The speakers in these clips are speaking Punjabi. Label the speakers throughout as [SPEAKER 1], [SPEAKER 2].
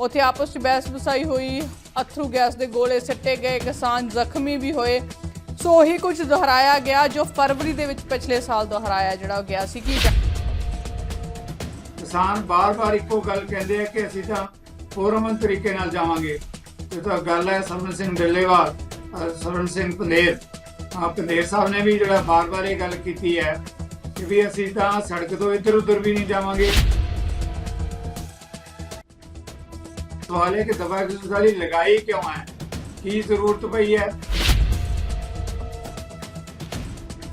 [SPEAKER 1] ਉੱਥੇ ਆਪਸ ਵਿੱਚ ਬਹਿਸ ਬਸਾਈ ਹੋਈ, ਅਥਰੂ ਗੈਸ ਦੇ ਗੋਲੇ ਸਿੱਟੇ ਗਏ, ਕਿਸਾਨ ਜ਼ਖਮੀ ਵੀ ਹੋਏ। ਸੋ ਉਹੀ ਕੁਝ ਦੁਹਰਾਇਆ ਗਿਆ ਜੋ ਫਰਵਰੀ ਦੇ ਵਿੱਚ ਪਿਛਲੇ ਸਾਲ ਦੁਹਰਾਇਆ ਜਿਹੜਾ ਗਿਆ ਸੀ। ਕੀ
[SPEAKER 2] ਕਿਸਾਨ ਬਾਰ-ਬਾਰ ਇੱਕੋ ਗੱਲ ਕਹਿੰਦੇ ਆ ਕਿ ਅਸੀਂ ਤਾਂ ਪੂਰਮਨ ਤਰੀਕੇ ਨਾਲ ਜਾਵਾਂਗੇ। ਇਹ ਤਾਂ ਗੱਲ ਹੈ ਸਰਵਨ ਸਿੰਘ ਡੱਲੇਵਾਲ, ਅਹ ਸਰਵਨ ਸਿੰਘ ਪੰਦੇਰ ਆ ਪੰਦੇਰ ਸਾਹਿਬ ਨੇ ਵੀ ਜਿਹੜਾ ਬਾਰ-ਬਾਰ ਇਹ ਗੱਲ ਕੀਤੀ ਹੈ ਕਿ ਵੀ ਅਸੀਂ ਤਾਂ ਸੜਕ ਤੋਂ ਇੱਧਰ ਉੱਧਰ ਵੀ ਨਹੀਂ ਜਾਵਾਂਗੇ। ਸਵਾਲ ਹੈ ਕਿ ਦਵਾ ਵਾਲੀ ਲਗਾਈ ਕਿਉਂ ਹੈ ਕੀ ਜ਼ਰੂਰਤ ਪਈ ਹੈ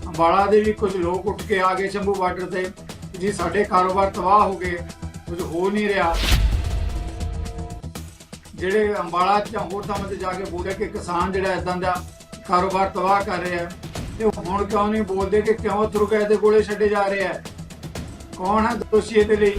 [SPEAKER 2] ਅੰਬਾਲਾ ਦੇ ਵੀ ਕੁਝ ਲੋਕ ਉੱਠ ਕੇ ਆ ਗਏ ਸ਼ੰਭੂ ਬਾਰਡਰ ਤੇ ਜੀ ਸਾਡੇ ਕਾਰੋਬਾਰ ਤਬਾਹ ਹੋ ਗਏ ਕੁਝ ਹੋ ਨਹੀਂ ਰਿਹਾ ਜਿਹੜੇ ਅੰਬਾਲਾ ਚ ਹੋਰ ਥਾਵਾਂ ਤੇ ਜਾ ਕੇ ਬੋਲੇ ਕਿ ਕਿਸਾਨ ਜਿਹੜਾ ਇਦਾਂ ਦਾ ਕਾਰੋਬਾਰ ਤਬਾਹ ਕਰ ਰਿਹਾ ਹੈ, ਤੇ ਹੁਣ ਕਿਉਂ ਨਹੀਂ ਬੋਲਦੇ ਕਿ ਕਿਉਂ ਥਰੂ ਗਏ ਦੇ ਗੋਲੇ ਛੱਡੇ ਜਾ ਰਹੇ ਹੈ ਕੌਣ ਹੈ ਦੋਸ਼ੀ ਇਹਦੇ ਲਈ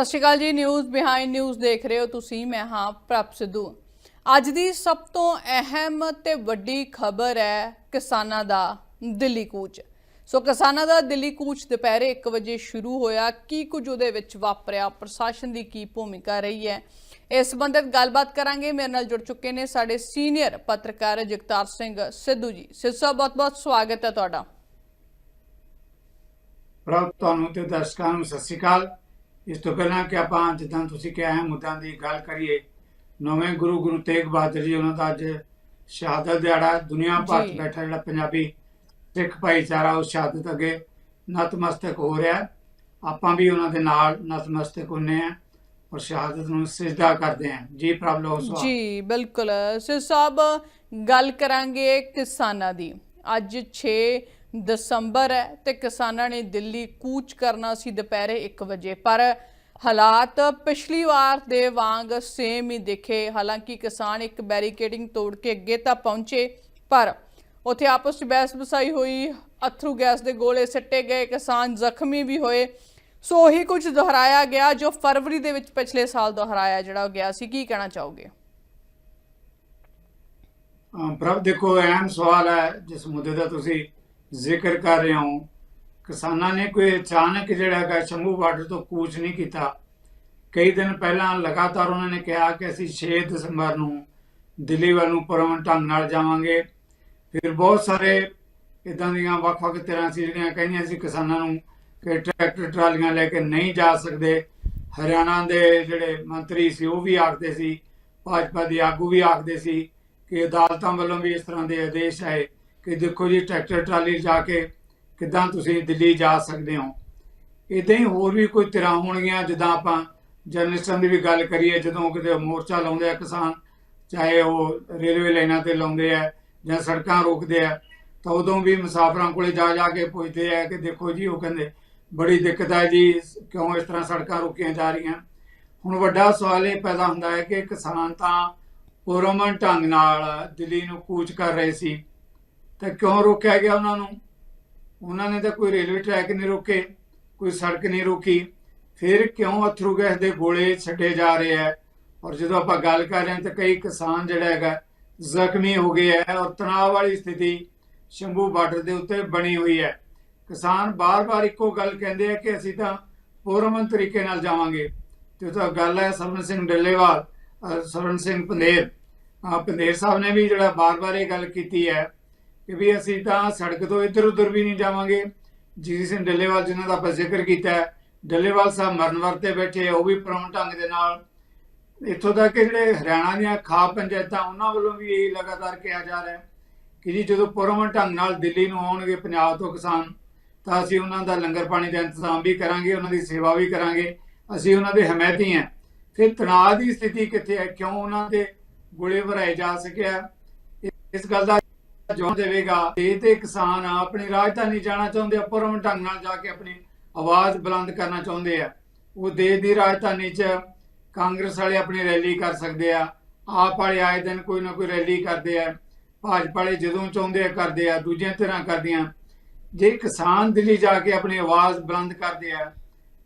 [SPEAKER 1] ਸਤਿ ਸ਼੍ਰੀ ਅਕਾਲ ਜੀ ਨਿਊਜ਼ ਬਿਹਾਈਂਡ ਨਿਊਜ਼ ਦੇਖ ਰਹੇ ਹੋ ਤੁਸੀਂ, ਮੈਂ ਹਾਂ ਪ੍ਰਭ ਸਿੱਧੂ। ਅੱਜ ਦੀ ਸਭ ਤੋਂ ਅਹਿਮ ਤੇ ਵੱਡੀ ਖਬਰ ਹੈ ਕਿਸਾਨਾਂ ਦਾ ਦਿੱਲੀ ਕੂਚ। ਸੋ ਕਿਸਾਨਾਂ ਦਾ ਦਿੱਲੀ ਕੂਚ ਦੁਪਹਿਰੇ 1 ਵਜੇ ਸ਼ੁਰੂ ਹੋਇਆ, ਕੀ ਕੁਝ ਉਹਦੇ ਵਿੱਚ ਵਾਪਰਿਆ, ਪ੍ਰਸ਼ਾਸਨ ਦੀ ਕੀ ਭੂਮਿਕਾ ਰਹੀ ਹੈ, ਇਸ ਸੰਬੰਧਿਤ ਗੱਲਬਾਤ ਕਰਾਂਗੇ। ਮੇਰੇ ਨਾਲ ਜੁੜ ਚੁੱਕੇ ਨੇ ਸਾਡੇ ਸੀਨੀਅਰ ਪੱਤਰਕਾਰ ਜਗਤਾਰ ਸਿੰਘ ਸਿੱਧੂ ਜੀ। ਸਿੱਧੂ ਸਾਹਿਬ, ਬਹੁਤ-ਬਹੁਤ ਸਵਾਗਤ ਹੈ ਤੁਹਾਡਾ।
[SPEAKER 2] ਪ੍ਰਭ, ਤੁਹਾਨੂੰ ਤੇ ਦਰਸ਼ਕਾਂ ਨੂੰ ਸਤਿ ਸ਼੍ਰੀ ਅਕਾਲ। ਇਸ ਤੋਂ ਪਹਿਲਾਂ ਕਿ ਆਪਾਂ ਜਿੱਦਾਂ ਤੁਸੀਂ ਕਿਹਾ ਹੈ ਮੁੱਦਿਆਂ ਦੀ ਗੱਲ ਕਰੀਏ ਨੌਵੇਂ ਗੁਰੂ ਗੁਰੂ ਤੇਗ ਬਹਾਦਰ ਜੀ ਉਹਨਾਂ ਦਾ ਅੱਜ ਸ਼ਹਾਦਤ ਦਿਹਾੜਾ ਦੁਨੀਆ ਭਰ 'ਚ। ਬੈਠਾ ਜਿਹੜਾ ਪੰਜਾਬੀ ਸਿੱਖ ਭਾਈਚਾਰਾ ਉਸ ਸ਼ਹਾਦਤ ਅੱਗੇ ਨਤਮਸਤਕ ਹੋ ਰਿਹਾ। ਆਪਾਂ ਵੀ ਉਹਨਾਂ ਦੇ ਨਾਲ ਨਤਮਸਤਕ ਹੁੰਨੇ ਆ ਔਰ ਸ਼ਹਾਦਤ ਨੂੰ ਸਜਦਾ ਕਰਦੇ ਹਾਂ ਜੀ ਪ੍ਰਭ ਲੋ ਸਵਾ
[SPEAKER 1] ਜੀ ਬਿਲਕੁਲ ਸਿਰ ਸਾਹਿਬ ਗੱਲ ਕਰਾਂਗੇ ਕਿਸਾਨਾਂ ਦੀ ਅੱਜ 6 ਦਸੰਬਰ ਹੈ ਤੇ ਕਿਸਾਨਾਂ ਨੇ ਦਿੱਲੀ ਕੂਚ ਕਰਨਾ ਸੀ ਦੁਪਹਿਰੇ 1 ਵਜੇ। ਪਰ ਹਾਲਾਤ ਪਿਛਲੀ ਵਾਰ ਦੇ ਵਾਂਗ ਸੇਮ ਹੀ ਦਿਖੇ। ਹਾਲਾਂਕਿ ਕਿਸਾਨ ਇੱਕ ਬੈਰੀਕੇਡਿੰਗ ਤੋੜ ਕੇ ਅੱਗੇ ਤਾਂ ਪਹੁੰਚੇ, ਪਰ ਉੱਥੇ ਆਪਸ ਵਿੱਚ ਬਹਿਸ ਬਸਾਈ ਹੋਈ, ਅਥਰੂ ਗੈਸ ਦੇ ਗੋਲੇ ਸਿੱਟੇ ਗਏ, ਕਿਸਾਨ ਜ਼ਖਮੀ ਵੀ ਹੋਏ। ਸੋ ਉਹੀ ਕੁਝ ਦੁਹਰਾਇਆ ਗਿਆ ਜੋ ਫਰਵਰੀ ਦੇ ਵਿੱਚ ਪਿਛਲੇ ਸਾਲ ਦੁਹਰਾਇਆ, ਜਿਹੜਾ ਗਿਆ ਸੀ। ਕੀ ਕਹਿਣਾ ਚਾਹੋਗੇ?
[SPEAKER 2] ਪ੍ਰਭ, ਦੇਖੋ ਅਹਿਮ ਸਵਾਲ ਹੈ ਜਿਸ ਮੁੱਦੇ ਦਾ ਤੁਸੀਂ ਜ਼ਿਕਰ ਕਰ ਰਹੇ ਹੋ। ਕਿਸਾਨਾਂ ਨੇ ਕੋਈ ਅਚਾਨਕ ਜਿਹੜਾ ਹੈਗਾ ਸ਼ੰਭੂ ਬਾਰਡਰ ਤੋਂ ਕੂਚ ਨਹੀਂ ਕੀਤਾ। ਕਈ ਦਿਨ ਪਹਿਲਾਂ ਲਗਾਤਾਰ ਉਹਨਾਂ ਨੇ ਕਿਹਾ ਕਿ ਅਸੀਂ 6 ਦਸੰਬਰ ਨੂੰ ਦਿੱਲੀ ਵੱਲ ਨੂੰ ਪਰਮਨ ਢੰਗ ਨਾਲ ਜਾਵਾਂਗੇ। ਫਿਰ ਬਹੁਤ ਸਾਰੇ ਇਦਾਂ ਦੀਆਂ ਵੱਖ-ਵੱਖ ਤਰ੍ਹਾਂ ਸੀ ਜਿਹੜੀਆਂ ਕਹਿੰਦੀਆਂ ਸੀ ਕਿਸਾਨਾਂ ਨੂੰ ਕਿ ਟਰੈਕਟਰ, ਟਰਾਲੀਆਂ ਲੈ ਕੇ ਨਹੀਂ ਜਾ ਸਕਦੇ। ਹਰਿਆਣਾ ਦੇ ਜਿਹੜੇ ਮੰਤਰੀ ਸੀ ਉਹ ਵੀ ਆਖਦੇ ਸੀ, ਭਾਜਪਾ ਦੇ ਆਗੂ ਵੀ ਆਖਦੇ ਸੀ ਕਿ ਅਦਾਲਤਾਂ ਵੱਲੋਂ ਵੀ ਇਸ ਤਰ੍ਹਾਂ ਦੇ ਆਦੇਸ਼ ਆਏ। ਕਿ ਦੇਖੋ ਜੀ, ਟਰੈਕਟਰ, ਟਰਾਲੀ ਜਾ ਕੇ ਕਿੱਦਾਂ ਤੁਸੀਂ ਦਿੱਲੀ ਜਾ ਸਕਦੇ ਹੋ। ਇਦਾਂ ਹੀ ਹੋਰ ਵੀ ਕੋਈ ਤਰ੍ਹਾਂ ਹੋਣਗੀਆਂ, ਜਿੱਦਾਂ ਆਪਾਂ ਜਰਨਲਿਸਟਾਂ ਦੀ ਵੀ ਗੱਲ ਕਰੀਏ, ਜਦੋਂ ਕਿਤੇ ਮੋਰਚਾ ਲਾਉਂਦੇ ਆ ਕਿਸਾਨ, ਚਾਹੇ ਉਹ ਰੇਲਵੇ ਲਾਈਨਾਂ ਤੇ ਲਾਉਂਦੇ ਆ ਜਾਂ ਸੜਕਾਂ ਰੋਕਦੇ ਆ, ਤਾਂ ਉਦੋਂ ਵੀ ਮੁਸਾਫਰਾਂ ਕੋਲੇ ਜਾ ਜਾ ਕੇ ਪੁੱਛਦੇ ਆ ਕਿ ਦੇਖੋ ਜੀ, ਉਹ ਕਹਿੰਦੇ, ਬੜੀ ਦਿੱਕਤ ਹੈ ਜੀ, ਕਿਉਂ ਇਸ ਤਰ੍ਹਾਂ ਸੜਕਾਂ ਰੋਕੀਆਂ ਜਾ ਰਹੀਆਂ? ਹੁਣ ਵੱਡਾ ਸਵਾਲ ਇਹ ਪੈਦਾ ਹੁੰਦਾ ਹੈ ਕਿ ਕਿਸਾਨ ਤਾਂ ਪੁਰਮਨ ਢੰਗ ਨਾਲ ਦਿੱਲੀ ਨੂੰ ਕੂਚ ਕਰ ਰਹੇ ਸੀ। ਤਾਂ ਕਿਉਂ ਰੋਕਿਆ ਗਿਆ ਉਹਨਾਂ ਨੂੰ? ਉਹਨਾਂ ਨੇ ਤਾਂ ਕੋਈ ਰੇਲਵੇ ਟਰੈਕ ਨਹੀਂ ਰੋਕੇ, ਕੋਈ ਸੜਕ ਨਹੀਂ ਰੋਕੀ। ਫਿਰ ਕਿਉਂ ਅਥਰੂ ਗੈਸ ਦੇ ਗੋਲੇ ਛੱਡੇ ਜਾ ਰਹੇ ਹੈ? ਔਰ ਜਦੋਂ ਆਪਾਂ ਗੱਲ ਕਰ ਰਹੇ ਹਾਂ ਤਾਂ ਕਈ ਕਿਸਾਨ ਜਿਹੜਾ ਹੈਗਾ, ਜ਼ਖਮੀ ਹੋ ਗਏ ਹੈ ਔਰ ਤਣਾਅ ਵਾਲੀ ਸਥਿਤੀ ਸ਼ੰਭੂ ਬਾਰਡਰ ਦੇ ਉੱਤੇ ਬਣੀ ਹੋਈ ਹੈ। ਕਿਸਾਨ ਬਾਰ-ਬਾਰ ਇੱਕੋ ਗੱਲ ਕਹਿੰਦੇ ਆ ਕਿ ਅਸੀਂ ਤਾਂ ਪੂਰਮਨ ਤਰੀਕੇ ਨਾਲ ਜਾਵਾਂਗੇ। ਤੇ ਉਹ ਤਾਂ ਗੱਲ ਹੈ ਸਰਵਨ ਸਿੰਘ ਡੱਲੇਵਾਲ, ਅਹ ਸਰਵਨ ਸਿੰਘ ਪੰਦੇਰ। ਆ ਪੰਦੇਰ ਸਾਹਿਬ ਨੇ ਵੀ ਜਿਹੜਾ ਬਾਰ-ਬਾਰ ਇਹ ਗੱਲ ਕੀਤੀ ਹੈ ਕਿ ਵੀ ਅਸੀਂ ਤਾਂ ਸੜਕ ਤੋਂ ਇੱਧਰ ਉੱਧਰ ਵੀ ਨਹੀਂ ਜਾਵਾਂਗੇ। ਜੀ ਸਿੰਘ ਡੱਲੇਵਾਲ ਜਿਨ੍ਹਾਂ ਦਾ ਆਪਾਂ ਜ਼ਿਕਰ ਕੀਤਾ ਹੈ। ਡੱਲੇਵਾਲ ਸਾਹਿਬ ਮਰਨ ਵਰਤੇ ਬੈਠੇ ਉਹ ਵੀ ਪ੍ਰਮ ਢੰਗ ਦੇ ਨਾਲ। ਇੱਥੋਂ ਤੱਕ ਕਿ ਜਿਹੜੇ ਹਰਿਆਣਾ ਦੀਆਂ ਖਾ ਪੰਚਾਇਤਾਂ, ਉਹਨਾਂ ਵੱਲੋਂ ਵੀ ਇਹ ਲਗਾਤਾਰ ਕਿਹਾ ਜਾ ਰਿਹਾ ਹੈ ਕਿ ਜੀ ਜਦੋਂ ਪੁਰਮਨ ਢੰਗ ਨਾਲ ਦਿੱਲੀ ਨੂੰ ਆਉਣਗੇ ਪੰਜਾਬ ਤੋਂ ਕਿਸਾਨ, ਤਾਂ ਅਸੀਂ ਉਹਨਾਂ ਦਾ ਲੰਗਰ ਪਾਣੀ ਦਾ ਇੰਤਜ਼ਾਮ ਵੀ ਕਰਾਂਗੇ, ਉਹਨਾਂ ਦੀ ਸੇਵਾ ਵੀ ਕਰਾਂਗੇ। ਅਸੀਂ ਉਹਨਾਂ ਦੇ ਹਮਾਇਤੀ ਹਾਂ। ਫਿਰ ਤਣਾਅ ਦੀ ਸਥਿਤੀ ਕਿੱਥੇ ਹੈ? ਕਿਉਂ ਉਹਨਾਂ ਦੇ ਗੋਲੇ ਭਰਾਏ ਜਾ ਸਕਿਆ? ਇਸ ਗੱਲ ਦਾ ਜਵਾਬ ਦੇਵੇਗਾ। ਇਹ ਤੇ ਕਿਸਾਨ ਆਪਣੀ ਰਾਜਧਾਨੀ ਜਾਣਾ ਚਾਹੁੰਦੇ ਆ ਪੁਰਮਨ ਢੰਗ ਨਾਲ ਜਾ ਕੇ ਆਪਣੀ ਆਵਾਜ਼ ਬੁਲੰਦ ਕਰਨਾ ਚਾਹੁੰਦੇ ਆ। ਉਹ ਦੇਸ਼ ਦੀ ਰਾਜਧਾਨੀ 'ਚ ਕਾਂਗਰਸ ਵਾਲੇ ਆਪਣੀ ਰੈਲੀ ਕਰ ਸਕਦੇ ਆ। ਆਪ ਵਾਲੇ ਆਏ ਦਿਨ ਕੋਈ ਨਾ ਕੋਈ ਰੈਲੀ ਕਰਦੇ ਆ। ਭਾਜਪਾ ਵਾਲੇ ਜਦੋਂ ਚਾਹੁੰਦੇ ਆ, ਕਰਦੇ ਆ, ਦੂਜੀਆਂ ਤਰ੍ਹਾਂ ਕਰਦੀਆਂ। ਜੇ ਕਿਸਾਨ ਦਿੱਲੀ ਜਾ ਕੇ ਆਪਣੀ ਆਵਾਜ਼ ਬੁਲੰਦ ਕਰਦੇ ਆ,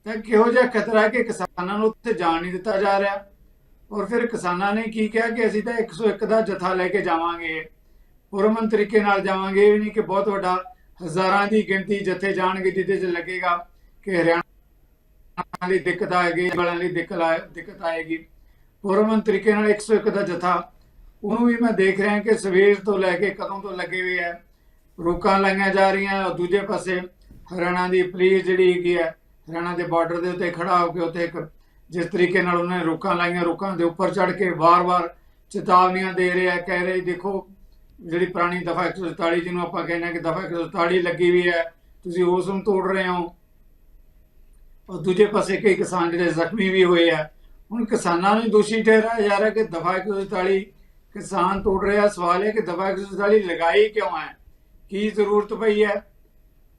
[SPEAKER 2] ਤਾਂ ਕਿਹੋ ਜਿਹਾ ਖਤਰਾ ਕਿ ਕਿਸਾਨਾਂ ਨੂੰ ਉੱਥੇ ਜਾਣ ਨਹੀਂ ਦਿੱਤਾ ਜਾ ਰਿਹਾ? ਔਰ ਫਿਰ ਕਿਸਾਨਾਂ ਨੇ ਕੀ ਕਿਹਾ ਕਿ ਅਸੀਂ ਤਾਂ 101 ਦਾ ਜਥਾ ਲੈ ਕੇ ਜਾਵਾਂਗੇ। ਪੁਰਮਨ ਤਰੀਕੇ ਨਾਲ ਜਾਵਾਂਗੇ। ਇਹ ਵੀ ਨਹੀਂ ਕਿ ਬਹੁਤ ਵੱਡਾ ਹਜ਼ਾਰਾਂ ਦੀ ਗਿਣਤੀ ਜਥੇ ਜਾਣਗੇ ਜਿਹਦੇ 'ਚ ਲੱਗੇਗਾ ਕਿ ਹਰਿਆਣਾ ਲਈ ਦਿੱਕਤ ਆਏਗੀ ਵਾਲਿਆਂ ਲਈ ਦਿੱਕਤ ਆਏ ਦਿੱਕਤ ਆਏਗੀ। ਪੁਰਮਨ ਤਰੀਕੇ ਨਾਲ 101 ਦਾ ਜਥਾ, ਉਹਨੂੰ ਵੀ ਮੈਂ ਦੇਖ ਰਿਹਾ ਕਿ ਸਵੇਰ ਤੋਂ ਲੈ ਕੇ ਕਦੋਂ ਤੋਂ ਲੱਗੇ ਹੋਏ ਹੈ ਰੋਕਾਂ ਲਾਈਆਂ ਜਾ ਰਹੀਆਂ ਔਰ ਦੂਜੇ ਪਾਸੇ ਹਰਿਆਣਾ ਦੀ ਪੁਲਿਸ ਜਿਹੜੀ ਹੈਗੀ ਹੈ ਹਰਿਆਣਾ ਦੇ ਬਾਰਡਰ ਦੇ ਉੱਤੇ ਖੜਾ ਹੋ ਕੇ ਉੱਥੇ ਇੱਕ ਜਿਸ ਤਰੀਕੇ ਨਾਲ ਉਹਨਾਂ ਨੇ ਰੋਕਾਂ ਲਾਈਆਂ, ਰੋਕਾਂ ਦੇ ਉੱਪਰ ਚੜ ਕੇ ਵਾਰ-ਵਾਰ ਚੇਤਾਵਨੀਆਂ ਦੇ ਰਿਹਾ, ਕਹਿ ਰਹੇ, ਦੇਖੋ ਜਿਹੜੀ ਪੁਰਾਣੀ ਦਫਾ 147 ਜਿਹਨੂੰ ਆਪਾਂ ਕਹਿੰਦੇ ਹਾਂ ਕਿ ਦਫਾ 147 ਲੱਗੀ ਵੀ ਹੈ, ਤੁਸੀਂ ਉਸ ਨੂੰ ਤੋੜ ਰਹੇ ਹੋ। ਔਰ ਦੂਜੇ ਪਾਸੇ ਕਈ ਕਿਸਾਨ ਜਿਹੜੇ ਜ਼ਖਮੀ ਵੀ ਹੋਏ ਆ, ਹੁਣ ਕਿਸਾਨਾਂ ਨੂੰ ਦੋਸ਼ੀ ਠਹਿਰਾਇਆ ਜਾ ਰਿਹਾ ਕਿ ਦਫਾ 147 ਕਿਸਾਨ ਤੋੜ ਰਿਹਾ। ਸਵਾਲ ਹੈ ਕਿ ਦਫਾ 147 ਲਗਾਈ ਕਿਉਂ ਹੈ? ਕੀ ਜ਼ਰੂਰਤ ਪਈ ਹੈ?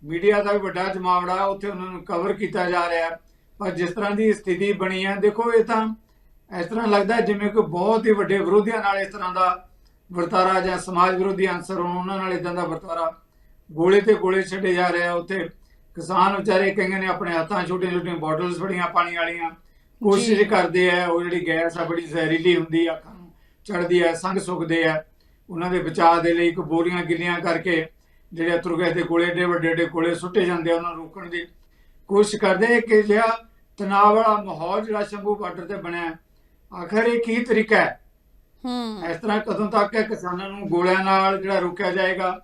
[SPEAKER 2] ਮੀਡੀਆ ਦਾ ਵੀ ਵੱਡਾ ਜਮਾਵੜਾ, ਉੱਥੇ ਉਹਨਾਂ ਨੂੰ ਕਵਰ ਕੀਤਾ ਜਾ ਰਿਹਾ। ਪਰ ਜਿਸ ਤਰ੍ਹਾਂ ਦੀ ਸਥਿਤੀ ਬਣੀ ਹੈ, ਦੇਖੋ ਇਹ ਤਾਂ ਇਸ ਤਰ੍ਹਾਂ ਲੱਗਦਾ ਜਿਵੇਂ ਕੋਈ ਬਹੁਤ ਹੀ ਵੱਡੇ ਵਿਰੋਧੀਆਂ ਨਾਲ ਇਸ ਤਰ੍ਹਾਂ ਦਾ ਵਰਤਾਰਾ ਜਾਂ ਸਮਾਜ ਵਿਰੋਧੀ ਅੰਸਰ ਹੋਣ ਉਹਨਾਂ ਨਾਲ ਇਦਾਂ ਦਾ ਵਰਤਾਰਾ ਗੋਲੇ ਤੇ ਗੋਲੇ ਛੱਡੇ ਜਾ ਰਹੇ। ਆ ਉੱਥੇ ਕਿਸਾਨ ਵਿਚਾਰੇ ਕਈਆਂ ਨੇ ਆਪਣੇ ਹੱਥਾਂ ਛੋਟੀਆਂ ਛੋਟੀਆਂ ਬੋਟਲਸ ਫੜੀਆਂ ਪਾਣੀ ਵਾਲੀਆਂ। ਕੋਸ਼ਿਸ਼ ਕਰਦੇ ਆ ਉਹ ਜਿਹੜੀ ਗੈਸ ਆ ਬੜੀ ਜ਼ਹਿਰੀਲੀ ਹੁੰਦੀ ਆ ਅੱਖਾਂ ਨੂੰ ਚੜਦੀ ਆ ਸੰਗ ਸੁੱਕਦੇ ਆ। ਉਹਨਾਂ ਦੇ ਬਚਾਅ ਦੇ ਲਈ ਕੋਈ ਬੋਰੀਆਂ ਗਿੱਲੀਆਂ ਕਰਕੇ ਜਿਹੜੇ ਗੈਸ ਦੇ ਗੋਲੇ ਏਡੇ ਵੱਡੇ ਏਡੇ ਗੋਲੇ ਸੁੱਟੇ ਜਾਂਦੇ ਆ ਉਹਨਾਂ ਨੂੰ ਰੋਕਣ ਦੀ ਕੋਸ਼ਿਸ਼ ਕਰਦੇ ਆ। ਕਿ ਜਿਹੜਾ ਤਣਾਅ ਵਾਲਾ ਮਾਹੌਲ ਜਿਹੜਾ ਸ਼ੰਭੂ ਬਾਰਡਰ ਤੇ ਬਣਿਆ। ਆਖਰ ਇਹ ਕੀ ਤਰੀਕਾ ਹੈ?
[SPEAKER 1] ਹੂੰ।
[SPEAKER 2] ਇਸ ਤਰ੍ਹਾਂ ਕਦੋਂ ਤੱਕ ਹੈ ਕਿਸਾਨਾਂ ਨੂੰ ਗੋਲਿਆਂ ਨਾਲ ਜਿਹੜਾ ਰੋਕਿਆ ਜਾਏਗਾ?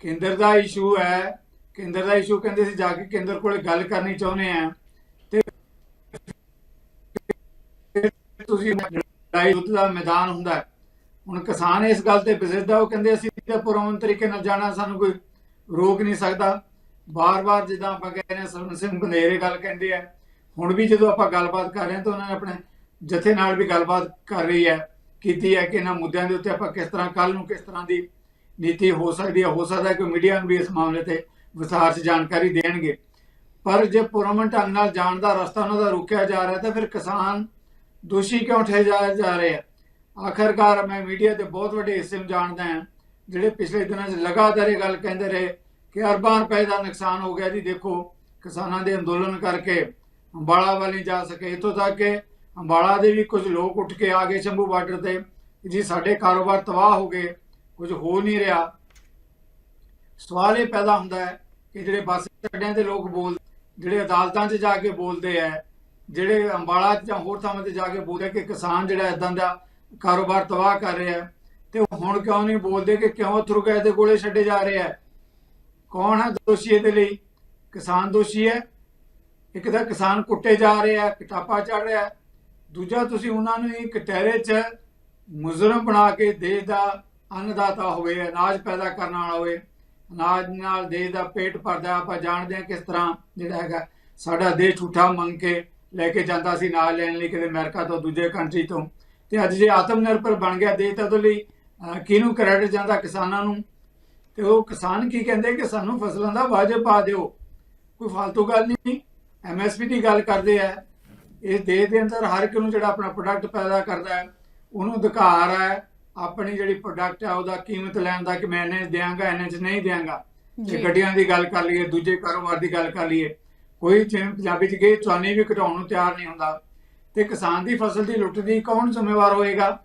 [SPEAKER 2] ਕੇਂਦਰ ਦਾ ਇਸ਼ੂ ਹੈ। ਕੇਂਦਰ ਦਾ ਇਸ਼ੂ ਕਹਿੰਦੇ ਸੀ, ਜਾ ਕੇ ਕੇਂਦਰ ਕੋਲੇ ਗੱਲ ਕਰਨੀ ਚਾਹੁੰਦੇ ਆ। ਤੇ ਤੁਸੀਂ ਲੜਾਈ ਦਾ ਮੈਦਾਨ ਹੁੰਦਾ ਹੈ। ਹੁਣ ਕਿਸਾਨ ਇਸ ਗੱਲ ਤੇ ਬਿਜ਼ਦਾ ਉਹ ਕਹਿੰਦੇ ਅਸੀਂ ਤੇ ਪੁਰਮਨ ਤਰੀਕੇ ਨਾਲ ਜਾਣਾ, ਸਾਨੂੰ ਕੋਈ ਰੋਕ ਨਹੀਂ ਸਕਦਾ। ਬਾਰ-ਬਾਰ ਜਿੱਦਾਂ ਆਪਾਂ ਕਹਿੰਦੇ ਹਾਂ ਸਰਵਨ ਸਿੰਘ ਬੰਦੇਰੇ ਗੱਲ ਕਹਿੰਦੇ ਆ। ਹੁਣ ਵੀ ਜਦੋਂ ਆਪਾਂ ਗੱਲਬਾਤ ਕਰ ਰਹੇ ਹਾਂ, ਤਾਂ ਉਹਨਾਂ ਨੇ ਆਪਣੇ ਜਥੇ ਨਾਲ ਵੀ ਗੱਲਬਾਤ ਕਰ ਰਹੀ ਹੈ। ਕੀਤੀ ਹੈ ਕਿ ਇਹਨਾਂ ਮੁੱਦਿਆਂ ਦੇ ਉੱਤੇ ਆਪਾਂ ਕਿਸ ਤਰ੍ਹਾਂ ਕੱਲ ਨੂੰ ਕਿਸ ਤਰ੍ਹਾਂ ਦੀ ਨੀਤੀ ਹੋ ਸਕਦੀ ਹੈ, ਹੋ ਸਕਦਾ ਕਿ ਮੀਡੀਆ ਨੂੰ ਵੀ ਇਸ ਮਾਮਲੇ ਤੇ ਵਿਸਥਾਰ 'ਚ ਜਾਣਕਾਰੀ ਦੇਣਗੇ। ਪਰ ਜੇ ਪੁਰਮਨ ਢੰਗ ਨਾਲ ਜਾਣ ਦਾ ਰਸਤਾ ਉਹਨਾਂ ਦਾ ਰੋਕਿਆ ਜਾ ਰਿਹਾ ਤਾਂ ਫਿਰ ਕਿਸਾਨ ਦੋਸ਼ੀ ਕਿਉਂ ਠਹਿਰਾਏ ਜਾ ਰਹੇ ਆ? ਆਖਰਕਾਰ ਮੈਂ ਮੀਡੀਆ ਦੇ ਬਹੁਤ ਵੱਡੇ ਹਿੱਸੇ ਨੂੰ ਜਾਣਦਾ ਹਾਂ, ਜਿਹੜੇ ਪਿਛਲੇ ਦਿਨਾਂ 'ਚ ਲਗਾਤਾਰ ਇਹ ਗੱਲ ਕਹਿੰਦੇ ਰਹੇ ਕਿ ਅਰਬਾਂ ਰੁਪਏ ਦਾ ਨੁਕਸਾਨ ਹੋ ਗਿਆ ਜੀ। ਦੇਖੋ, ਕਿਸਾਨਾਂ ਦੇ ਅੰਦੋਲਨ ਕਰਕੇ ਅੰਬਾਲਾ ਵਾਲੀ ਜਾ ਸਕੇ, ਇੱਥੋਂ ਤੱਕ ਕਿ ਅੰਬਾਲਾ ਦੇ ਵੀ ਕੁਝ ਲੋਕ ਉੱਠ ਕੇ ਆ ਗਏ ਸ਼ੰਭੂ ਬਾਰਡਰ ਤੇ। ਜੀ, ਸਾਡੇ ਕਾਰੋਬਾਰ ਤਬਾਹ ਹੋ ਗਏ, ਕੁਝ ਹੋ ਨਹੀਂ ਰਿਹਾ। ਸਵਾਲ ਇਹ ਪੈਦਾ ਹੁੰਦਾ ਹੈ ਕਿ ਜਿਹੜੇ ਬੱਸ ਅੱਡਿਆਂ ਤੇ ਲੋਕ ਬੋਲ, ਜਿਹੜੇ ਅਦਾਲਤਾਂ 'ਚ ਜਾ ਕੇ ਬੋਲਦੇ ਆ, ਜਿਹੜੇ ਅੰਬਾਲਾ ਜਾਂ ਹੋਰ ਥਾਵਾਂ ਤੇ ਜਾ ਕੇ ਬੋਲਦੇ ਕਿ ਕਿਸਾਨ ਜਿਹੜਾ ਇਦਾਂ ਦਾ ਕਾਰੋਬਾਰ ਤਬਾਹ ਕਰ ਰਿਹਾ ਹੈ, ਤੇ ਹੁਣ ਕਿਉਂ ਨਹੀਂ ਬੋਲਦੇ ਕਿ ਕਿਉਂ ਅਥਰੂ ਗਏ ਦੇ ਗੋਲੇ ਛੱਡੇ ਜਾ ਰਹੇ ਆ? ਕੌਣ ਹੈ ਦੋਸ਼ੀ ਇਹਦੇ ਲਈ? ਕਿਸਾਨ ਦੋਸ਼ੀ ਹੈ। ਇੱਕ ਤਾਂ ਕਿਸਾਨ ਕੁੱਟੇ ਜਾ ਰਹੇ ਆ ਕਟਾਪਾ ਚੜ ਰਿਹਾ। ਹੈ। ਦੂਜਾ ਤੁਸੀਂ ਉਹਨਾਂ ਨੂੰ ਇੱਕ ਟਹਿਰੇ 'ਚ ਮੁਜਰਮ ਬਣਾ ਕੇ ਦੇਸ਼ ਦਾ ਅੰਨਦਾਤਾ ਹੋਵੇ, ਅਨਾਜ ਪੈਦਾ ਕਰਨ ਵਾਲਾ ਹੋਵੇ, ਅਨਾਜ ਨਾਲ ਦੇਸ਼ ਦਾ ਪੇਟ ਭਰਦਾ ਆਪਾਂ ਜਾਣਦੇ ਹਾਂ ਕਿਸ ਤਰ੍ਹਾਂ ਜਿਹੜਾ ਹੈਗਾ ਸਾਡਾ ਦੇਸ਼ ਝੂਠਾ ਮੰਗ ਕੇ ਲੈ ਕੇ ਜਾਂਦਾ ਸੀ ਨਾਲ ਲੈਣ ਲਈ ਕਿਤੇ ਅਮਰੀਕਾ ਤੋਂ ਦੂਜੇ ਕੰਟਰੀ ਤੋਂ। ਤੇ ਅੱਜ ਜੇ ਆਤਮ ਨਿਰਭਰ ਬਣ ਗਿਆ ਦੇਸ਼ ਤਾਂ ਉਹਦੇ ਲਈ ਕਿਹਨੂੰ ਕ੍ਰੈਡਿਟ ਜਾਂਦਾ ਕਿਸਾਨਾਂ ਨੂੰ? ਤੇ ਉਹ ਕਿਸਾਨ ਕੀ ਕਹਿੰਦੇ ਕਿ ਸਾਨੂੰ ਫਸਲਾਂ ਦਾ ਵਾਜਬ ਪਾ ਦਿਓ। ਕੋਈ ਫालतू ਗੱਲ ਨਹੀਂ। ਐਮਐਸਪੀ ਦੀ ਗੱਲ ਕਰਦੇ ਆ। ਇਸ ਦੇਸ਼ ਦੇ ਅੰਦਰ ਹਰ ਇੱਕ ਨੂੰ ਜਿਹੜਾ ਆਪਣਾ ਪ੍ਰੋਡਕਟ ਪੈਦਾ ਕਰਦਾ ਹੈ ਉਹਨੂੰ ਅਧਿਕਾਰ ਹੈ ਆਪਣੀ ਜਿਹੜੀ ਪ੍ਰੋਡਕਟ ਹੈ ਉਹਦਾ ਕੀਮਤ ਲੈਣ ਦਾ ਕਿ ਮੈਂ ਇਹਨੇ ਦਿਆਂਗਾ ਇਹਨੇ ਚ ਨਹੀਂ ਦਿਆਂਗਾ। ਜੇ। ਗੱਡੀਆਂ ਦੀ ਗੱਲ ਕਰ ਲਈਏ ਦੂਜੇ ਕਾਰੋਬਾਰ ਦੀ ਗੱਲ ਕਰ ਲਈਏ ਕੋਈ ਜਿਵੇਂ ਪੰਜਾਬੀ ਚ ਕਹੇ ਚਵਾਨੀ ਵੀ ਘਟਾਉਣ ਨੂੰ ਤਿਆਰ ਨਹੀਂ ਹੁੰਦਾ। ਤੇ ਕਿਸਾਨ ਦੀ ਫਸਲ ਦੀ ਲੁੱਟ ਦੀ ਕੌਣ ਜ਼ਿੰਮੇਵਾਰ ਹੋਏਗਾ?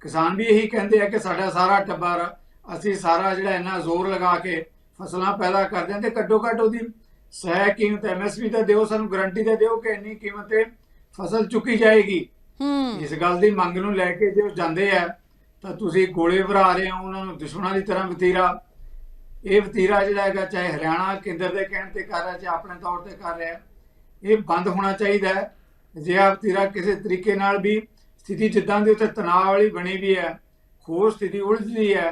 [SPEAKER 2] ਕਿਸਾਨ ਵੀ ਇਹੀ ਕਹਿੰਦੇ ਆ ਕਿ ਸਾਡਾ ਸਾਰਾ ਟੱਬਰ ਅਸੀਂ ਸਾਰਾ ਜਿਹੜਾ ਇੰਨਾ ਜ਼ੋਰ ਲਗਾ ਕੇ ਫਸਲਾਂ ਪੈਦਾ ਕਰਦੇ ਹਾਂ ਤੇ ਘੱਟੋ ਘੱਟ ਉਹਦੀ ਸਹਿ ਕੀਮਤ ਐਮਐਸਪੀ ਤਾਂ ਦਿਓ ਸਾਨੂੰ ਗਾਰੰਟੀ ਤਾਂ ਦਿਓ ਕਿ ਇੰਨੀ ਕੀਮਤ ਤੇ ਫਸਲ ਚੁੱਕੀ ਜਾਏਗੀ।
[SPEAKER 1] ਹੂੰ।
[SPEAKER 2] ਇਸ ਗੱਲ ਦੀ ਮੰਗ ਨੂੰ ਲੈ ਕੇ ਜੇ ਜਾਂਦੇ ਆ ਤਾਂ ਤੁਸੀਂ ਗੋਲੇ ਭਰਾ ਰਹੇ ਹੋ ਉਹਨਾਂ ਨੂੰ ਦੁਸ਼ਮਣਾਂ ਦੀ ਤਰ੍ਹਾਂ ਵਤੀਰਾ ਇਹ ਵਤੀਰਾ ਜਿਹੜਾ ਹੈਗਾ ਚਾਹੇ ਹਰਿਆਣਾ ਕੇਂਦਰ ਦੇ ਕਹਿਣ ਤੇ ਕਰ ਰਿਹਾ ਚਾਹੇ ਆਪਣੇ ਤੌਰ ਤੇ ਕਰ ਰਿਹਾ ਇਹ ਬੰਦ ਹੋਣਾ ਚਾਹੀਦਾ ਹੈ। ਜੇ ਆ ਵਤੀਰਾ ਕਿਸੇ ਤਰੀਕੇ ਨਾਲ ਵੀ ਸਥਿਤੀ ਜਿੱਦਾਂ ਦੀ ਉੱਥੇ ਤਣਾਅ ਵਾਲੀ ਬਣੀ ਵੀ ਹੈ ਹੋਰ ਸਥਿਤੀ ਉਲਝਦੀ ਹੈ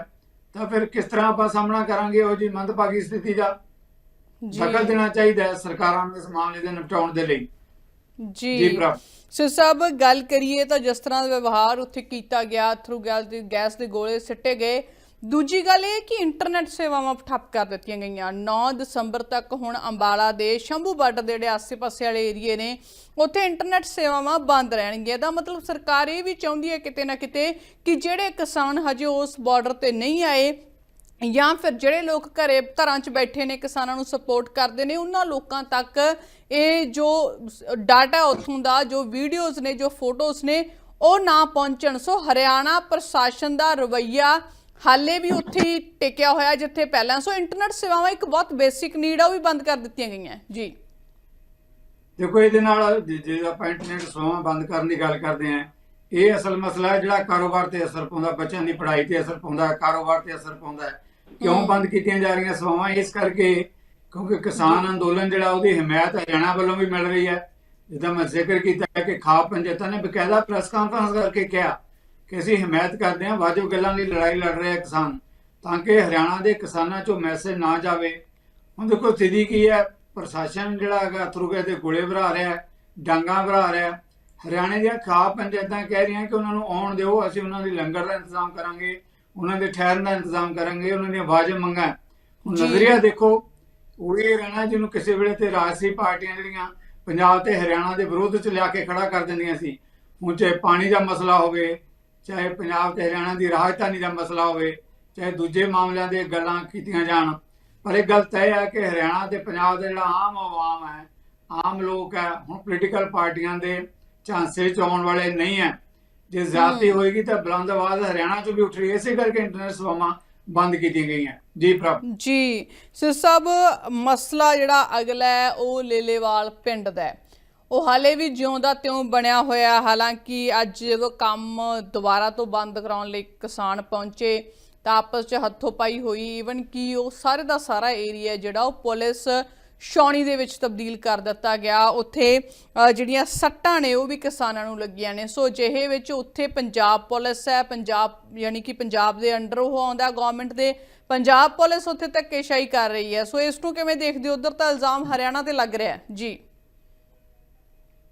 [SPEAKER 2] ਤਾਂ ਫਿਰ ਕਿਸ ਤਰ੍ਹਾਂ ਆਪਾਂ ਸਾਹਮਣਾ ਕਰਾਂਗੇ? ਉਹ ਜੀ ਮੰਦਭਾਗੀ ਸਥਿਤੀ ਦਾ ਦਖਲ ਦੇਣਾ ਚਾਹੀਦਾ ਹੈ ਸਰਕਾਰਾਂ ਨੂੰ ਇਸ ਮਾਮਲੇ ਦੇ ਨਿਪਟਾਉਣ ਦੇ ਲਈ। ਜੀ।
[SPEAKER 1] ਸੋ ਸਭ ਗੱਲ ਕਰੀਏ ਤਾਂ ਜਿਸ ਤਰ੍ਹਾਂ ਦਾ ਵਿਵਹਾਰ ਉੱਥੇ ਕੀਤਾ ਗਿਆ ਥਰੂ ਗੈਸ ਦੇ ਗੈਸ ਦੇ ਗੋਲੇ ਸਿੱਟੇ ਗਏ। ਦੂਜੀ ਗੱਲ ਇਹ ਕਿ ਇੰਟਰਨੈਟ ਸੇਵਾਵਾਂ ਠੱਪ ਕਰ ਦਿੱਤੀਆਂ ਗਈਆਂ। 9 ਦਸੰਬਰ ਤੱਕ ਹੁਣ ਅੰਬਾਲਾ ਦੇ ਸ਼ੰਭੂ ਬਾਰਡਰ ਦੇ ਜਿਹੜੇ ਆਸ-ਪਾਸੇ ਵਾਲੇ ਏਰੀਏ ਨੇ ਉੱਥੇ ਇੰਟਰਨੈਟ ਸੇਵਾਵਾਂ ਬੰਦ ਰਹਿਣਗੀਆਂ। ਇਹਦਾ ਮਤਲਬ ਸਰਕਾਰ ਇਹ ਵੀ ਚਾਹੁੰਦੀ ਹੈ ਕਿਤੇ ਨਾ ਕਿਤੇ ਕਿ ਜਿਹੜੇ ਕਿਸਾਨ ਹਜੇ ਉਸ ਬਾਰਡਰ ਤੇ ਨਹੀਂ ਆਏ ਜਾਂ ਫਿਰ ਜਿਹੜੇ ਲੋਕ ਘਰੇ ਘਰਾਂ 'ਚ ਬੈਠੇ ਨੇ, ਕਿਸਾਨਾਂ ਨੂੰ ਸਪੋਰਟ ਕਰਦੇ ਨੇ, ਉਹਨਾਂ ਲੋਕਾਂ ਤੱਕ ਇਹ ਜੋ ਡਾਟਾ ਉੱਥੋਂ ਦਾ, ਜੋ ਵੀਡੀਓਜ਼ ਨੇ, ਜੋ ਫੋਟੋਜ਼ ਨੇ, ਉਹ ਨਾ ਪਹੁੰਚਣ। ਸੋ ਹਰਿਆਣਾ ਪ੍ਰਸ਼ਾਸਨ ਦਾ ਰਵੱਈਆ ਹਾਲੇ ਵੀ ਉੱਥੇ ਹੀ ਟਿਕਿਆ ਹੋਇਆ ਜਿੱਥੇ ਪਹਿਲਾਂ। ਸੋ ਇੰਟਰਨੈਟ ਸੇਵਾਵਾਂ ਇੱਕ ਬਹੁਤ ਬੇਸਿਕ ਨੀਡ ਆ, ਉਹ ਵੀ ਬੰਦ ਕਰ ਦਿੱਤੀਆਂ ਗਈਆਂ। ਜੀ।
[SPEAKER 2] ਦੇਖੋ, ਇਹਦੇ ਨਾਲ ਜੇ ਆਪਾਂ ਇੰਟਰਨੈਟ ਸੇਵਾਵਾਂ ਬੰਦ ਕਰਨ ਦੀ ਗੱਲ ਕਰਦੇ ਆਂ ਇਹ ਅਸਲ ਮਸਲਾ ਹੈ ਜਿਹੜਾ ਕਾਰੋਬਾਰ ਤੇ ਅਸਰ ਪਾਉਂਦਾ, ਬੱਚਿਆਂ ਦੀ ਪੜ੍ਹਾਈ ਤੇ ਅਸਰ ਪਾਉਂਦਾ, ਕਾਰੋਬਾਰ ਤੇ ਅਸਰ ਪਾਉਂਦਾ ਹੈ। ਕਿਉਂ। ਬੰਦ ਕੀਤੀਆਂ ਜਾ ਰਹੀਆਂ ਸੇਵਾਵਾਂ ਇਸ ਕਰਕੇ? ਕਿਉਂਕਿ ਕਿਸਾਨ ਅੰਦੋਲਨ ਜਿਹੜਾ ਉਹਦੀ ਹਮਾਇਤ ਹਰਿਆਣਾ ਵੱਲੋਂ ਵੀ ਮਿਲ ਰਹੀ ਹੈ। ਜਿੱਦਾਂ ਮੈਂ ਜ਼ਿਕਰ ਕੀਤਾ ਕਿ ਖਾਪ ਪੰਚਾਇਤਾਂ ਨੇ ਬਕਾਇਦਾ ਪ੍ਰੈਸ ਕਾਨਫਰੰਸ ਕਰਕੇ ਕਿਹਾ ਕਿ ਅਸੀਂ ਹਮਾਇਤ ਕਰਦੇ ਹਾਂ ਵਾਜਬ ਗੱਲਾਂ ਲਈ ਲੜਾਈ ਲੜ ਰਹੇ ਕਿਸਾਨ। ਤਾਂ ਕਿ ਹਰਿਆਣਾ ਦੇ ਕਿਸਾਨਾਂ 'ਚੋਂ ਮੈਸੇਜ ਨਾ ਜਾਵੇ। ਹੁਣ ਦੇਖੋ ਸਥਿਤੀ ਕੀ ਹੈ? ਪ੍ਰਸ਼ਾਸਨ ਜਿਹੜਾ ਹੈਗਾ ਥਰੂਗੇ ਤੇ ਗੋਲੇ ਭਰਾ ਰਿਹਾ ਡਾਂਗਾ ਭਰਾ ਰਿਹਾ। ਹਰਿਆਣੇ ਦੀਆਂ ਖਾਪ ਪੰਚਾਇਤਾਂ ਕਹਿ ਰਹੀਆਂ ਕਿ ਉਹਨਾਂ ਨੂੰ ਆਉਣ ਦਿਓ ਅਸੀਂ ਉਹਨਾਂ ਦੀ ਲੰਗਰ ਦਾ ਇੰਤਜ਼ਾਮ ਕਰਾਂਗੇ। ਉਹਨਾਂ ਦੇ ਠਹਿਰਨ ਦਾ ਇੰਤਜ਼ਾਮ ਕਰਾਂਗੇ ਉਹਨਾਂ ਦੀਆਂ ਵਾਜਬ ਮੰਗਾਂ ਹੁਣ। ਨਜ਼ਰੀਆ ਦੇਖੋ ਉਹ ਇਹ ਰਹਿਣਾ ਜਿਹਨੂੰ ਕਿਸੇ ਵੇਲੇ ਤੇ ਰਾਜਸੀ ਪਾਰਟੀਆਂ ਜਿਹੜੀਆਂ ਪੰਜਾਬ ਤੇ ਹਰਿਆਣਾ ਦੇ ਵਿਰੋਧ ਚ ਲਿਆ ਕੇ ਖੜਾ ਕਰ ਦਿੰਦੀਆਂ ਸੀ ਹੁਣ ਚਾਹੇ ਪਾਣੀ ਦਾ ਮਸਲਾ ਹੋਵੇ ਚਾਹੇ ਪੰਜਾਬ ਤੇ ਹਰਿਆਣਾ ਦੀ ਰਾਜਧਾਨੀ ਦਾ ਮਸਲਾ ਹੋਵੇ ਚਾਹੇ ਦੂਜੇ ਮਾਮਲਿਆਂ ਦੇ ਗੱਲਾਂ ਕੀਤੀਆਂ ਜਾਣ ਪਰ ਇਹ ਗੱਲ ਤੈਅ ਹੈ ਕਿ ਹਰਿਆਣਾ ਤੇ ਪੰਜਾਬ ਦਾ ਜਿਹੜਾ ਆਮ ਆਵਾਮ ਹੈ ਆਮ ਲੋਕ ਹੈ ਹੁਣ ਪੋਲੀਟੀਕਲ ਪਾਰਟੀਆਂ ਦੇ ਝਾਂਸੇ ਚ ਆਉਣ ਵਾਲੇ ਨਹੀਂ ਹੈ ਜੇ ਜ਼ਿਆਦਤੀ। ਹੋਏਗੀ ਤਾਂ ਬੁਲੰਦ ਆਵਾਜ਼ ਹਰਿਆਣਾ ਚ ਵੀ ਉੱਠ ਰਹੀ ਹੈ। ਇਸੇ ਕਰਕੇ ਇੰਟਰਨੈਟ ਸੇਵਾਵਾਂ ਬੰਦ ਕੀਤੀਆਂ ਗਈਆਂ। ਜੀ ਪ੍ਰਭ।
[SPEAKER 1] ਜੀ ਸੋ ਸਭ ਮਸਲਾ ਜਿਹੜਾ ਅਗਲਾ ਹੈ ਉਹ ਲੇਲੇਵਾਲ ਪਿੰਡ ਦਾ ਹੈ। ਉਹ ਹਾਲੇ ਵੀ ਜਿਉਂਦਾ ਤਿਉਂ ਬਣਿਆ ਹੋਇਆ ਹਾਲਾਂਕਿ ਅੱਜ ਜਦੋਂ ਕੰਮ ਦੁਬਾਰਾ ਤੋਂ ਬੰਦ ਕਰਾਉਣ ਲਈ ਕਿਸਾਨ ਪਹੁੰਚੇ ਤਾਂ ਆਪਸ 'ਚ ਹੱਥੋਂ ਪਾਈ ਹੋਈ ਈਵਨ ਕਿ ਉਹ ਸਾਰੇ ਦਾ ਸਾਰਾ ਏਰੀਆ ਜਿਹੜਾ ਉਹ ਪੁਲਿਸ ਛਾਉਣੀ ਦੇ ਵਿੱਚ ਤਬਦੀਲ ਕਰ ਦਿੱਤਾ ਗਿਆ। ਉੱਥੇ ਜਿਹੜੀਆਂ ਸੱਟਾਂ ਨੇ, ਉਹ ਵੀ ਕਿਸਾਨਾਂ ਨੂੰ ਲੱਗੀਆਂ ਨੇ। ਸੋ ਜਿਹੇ ਵਿੱਚ ਉੱਥੇ ਪੰਜਾਬ ਪੁਲਿਸ ਹੈ। ਪੰਜਾਬ, ਯਾਨੀ ਕਿ ਪੰਜਾਬ ਦੇ ਅੰਡਰ ਉਹ ਆਉਂਦਾ। ਗਵਰਨਮੈਂਟ ਦੇ ਪੰਜਾਬ ਪੁਲਿਸ ਉੱਥੇ ਧੱਕੇਸ਼ਾਹੀ ਕਰ ਰਹੀ ਹੈ। ਸੋ ਇਸ ਨੂੰ ਕਿਵੇਂ ਦੇਖਦੇ ਹੋ? ਉਧਰ ਤਾਂ ਇਲਜ਼ਾਮ ਹਰਿਆਣਾ ਤੇ ਲੱਗ ਰਿਹਾ ਹੈ। ਜੀ।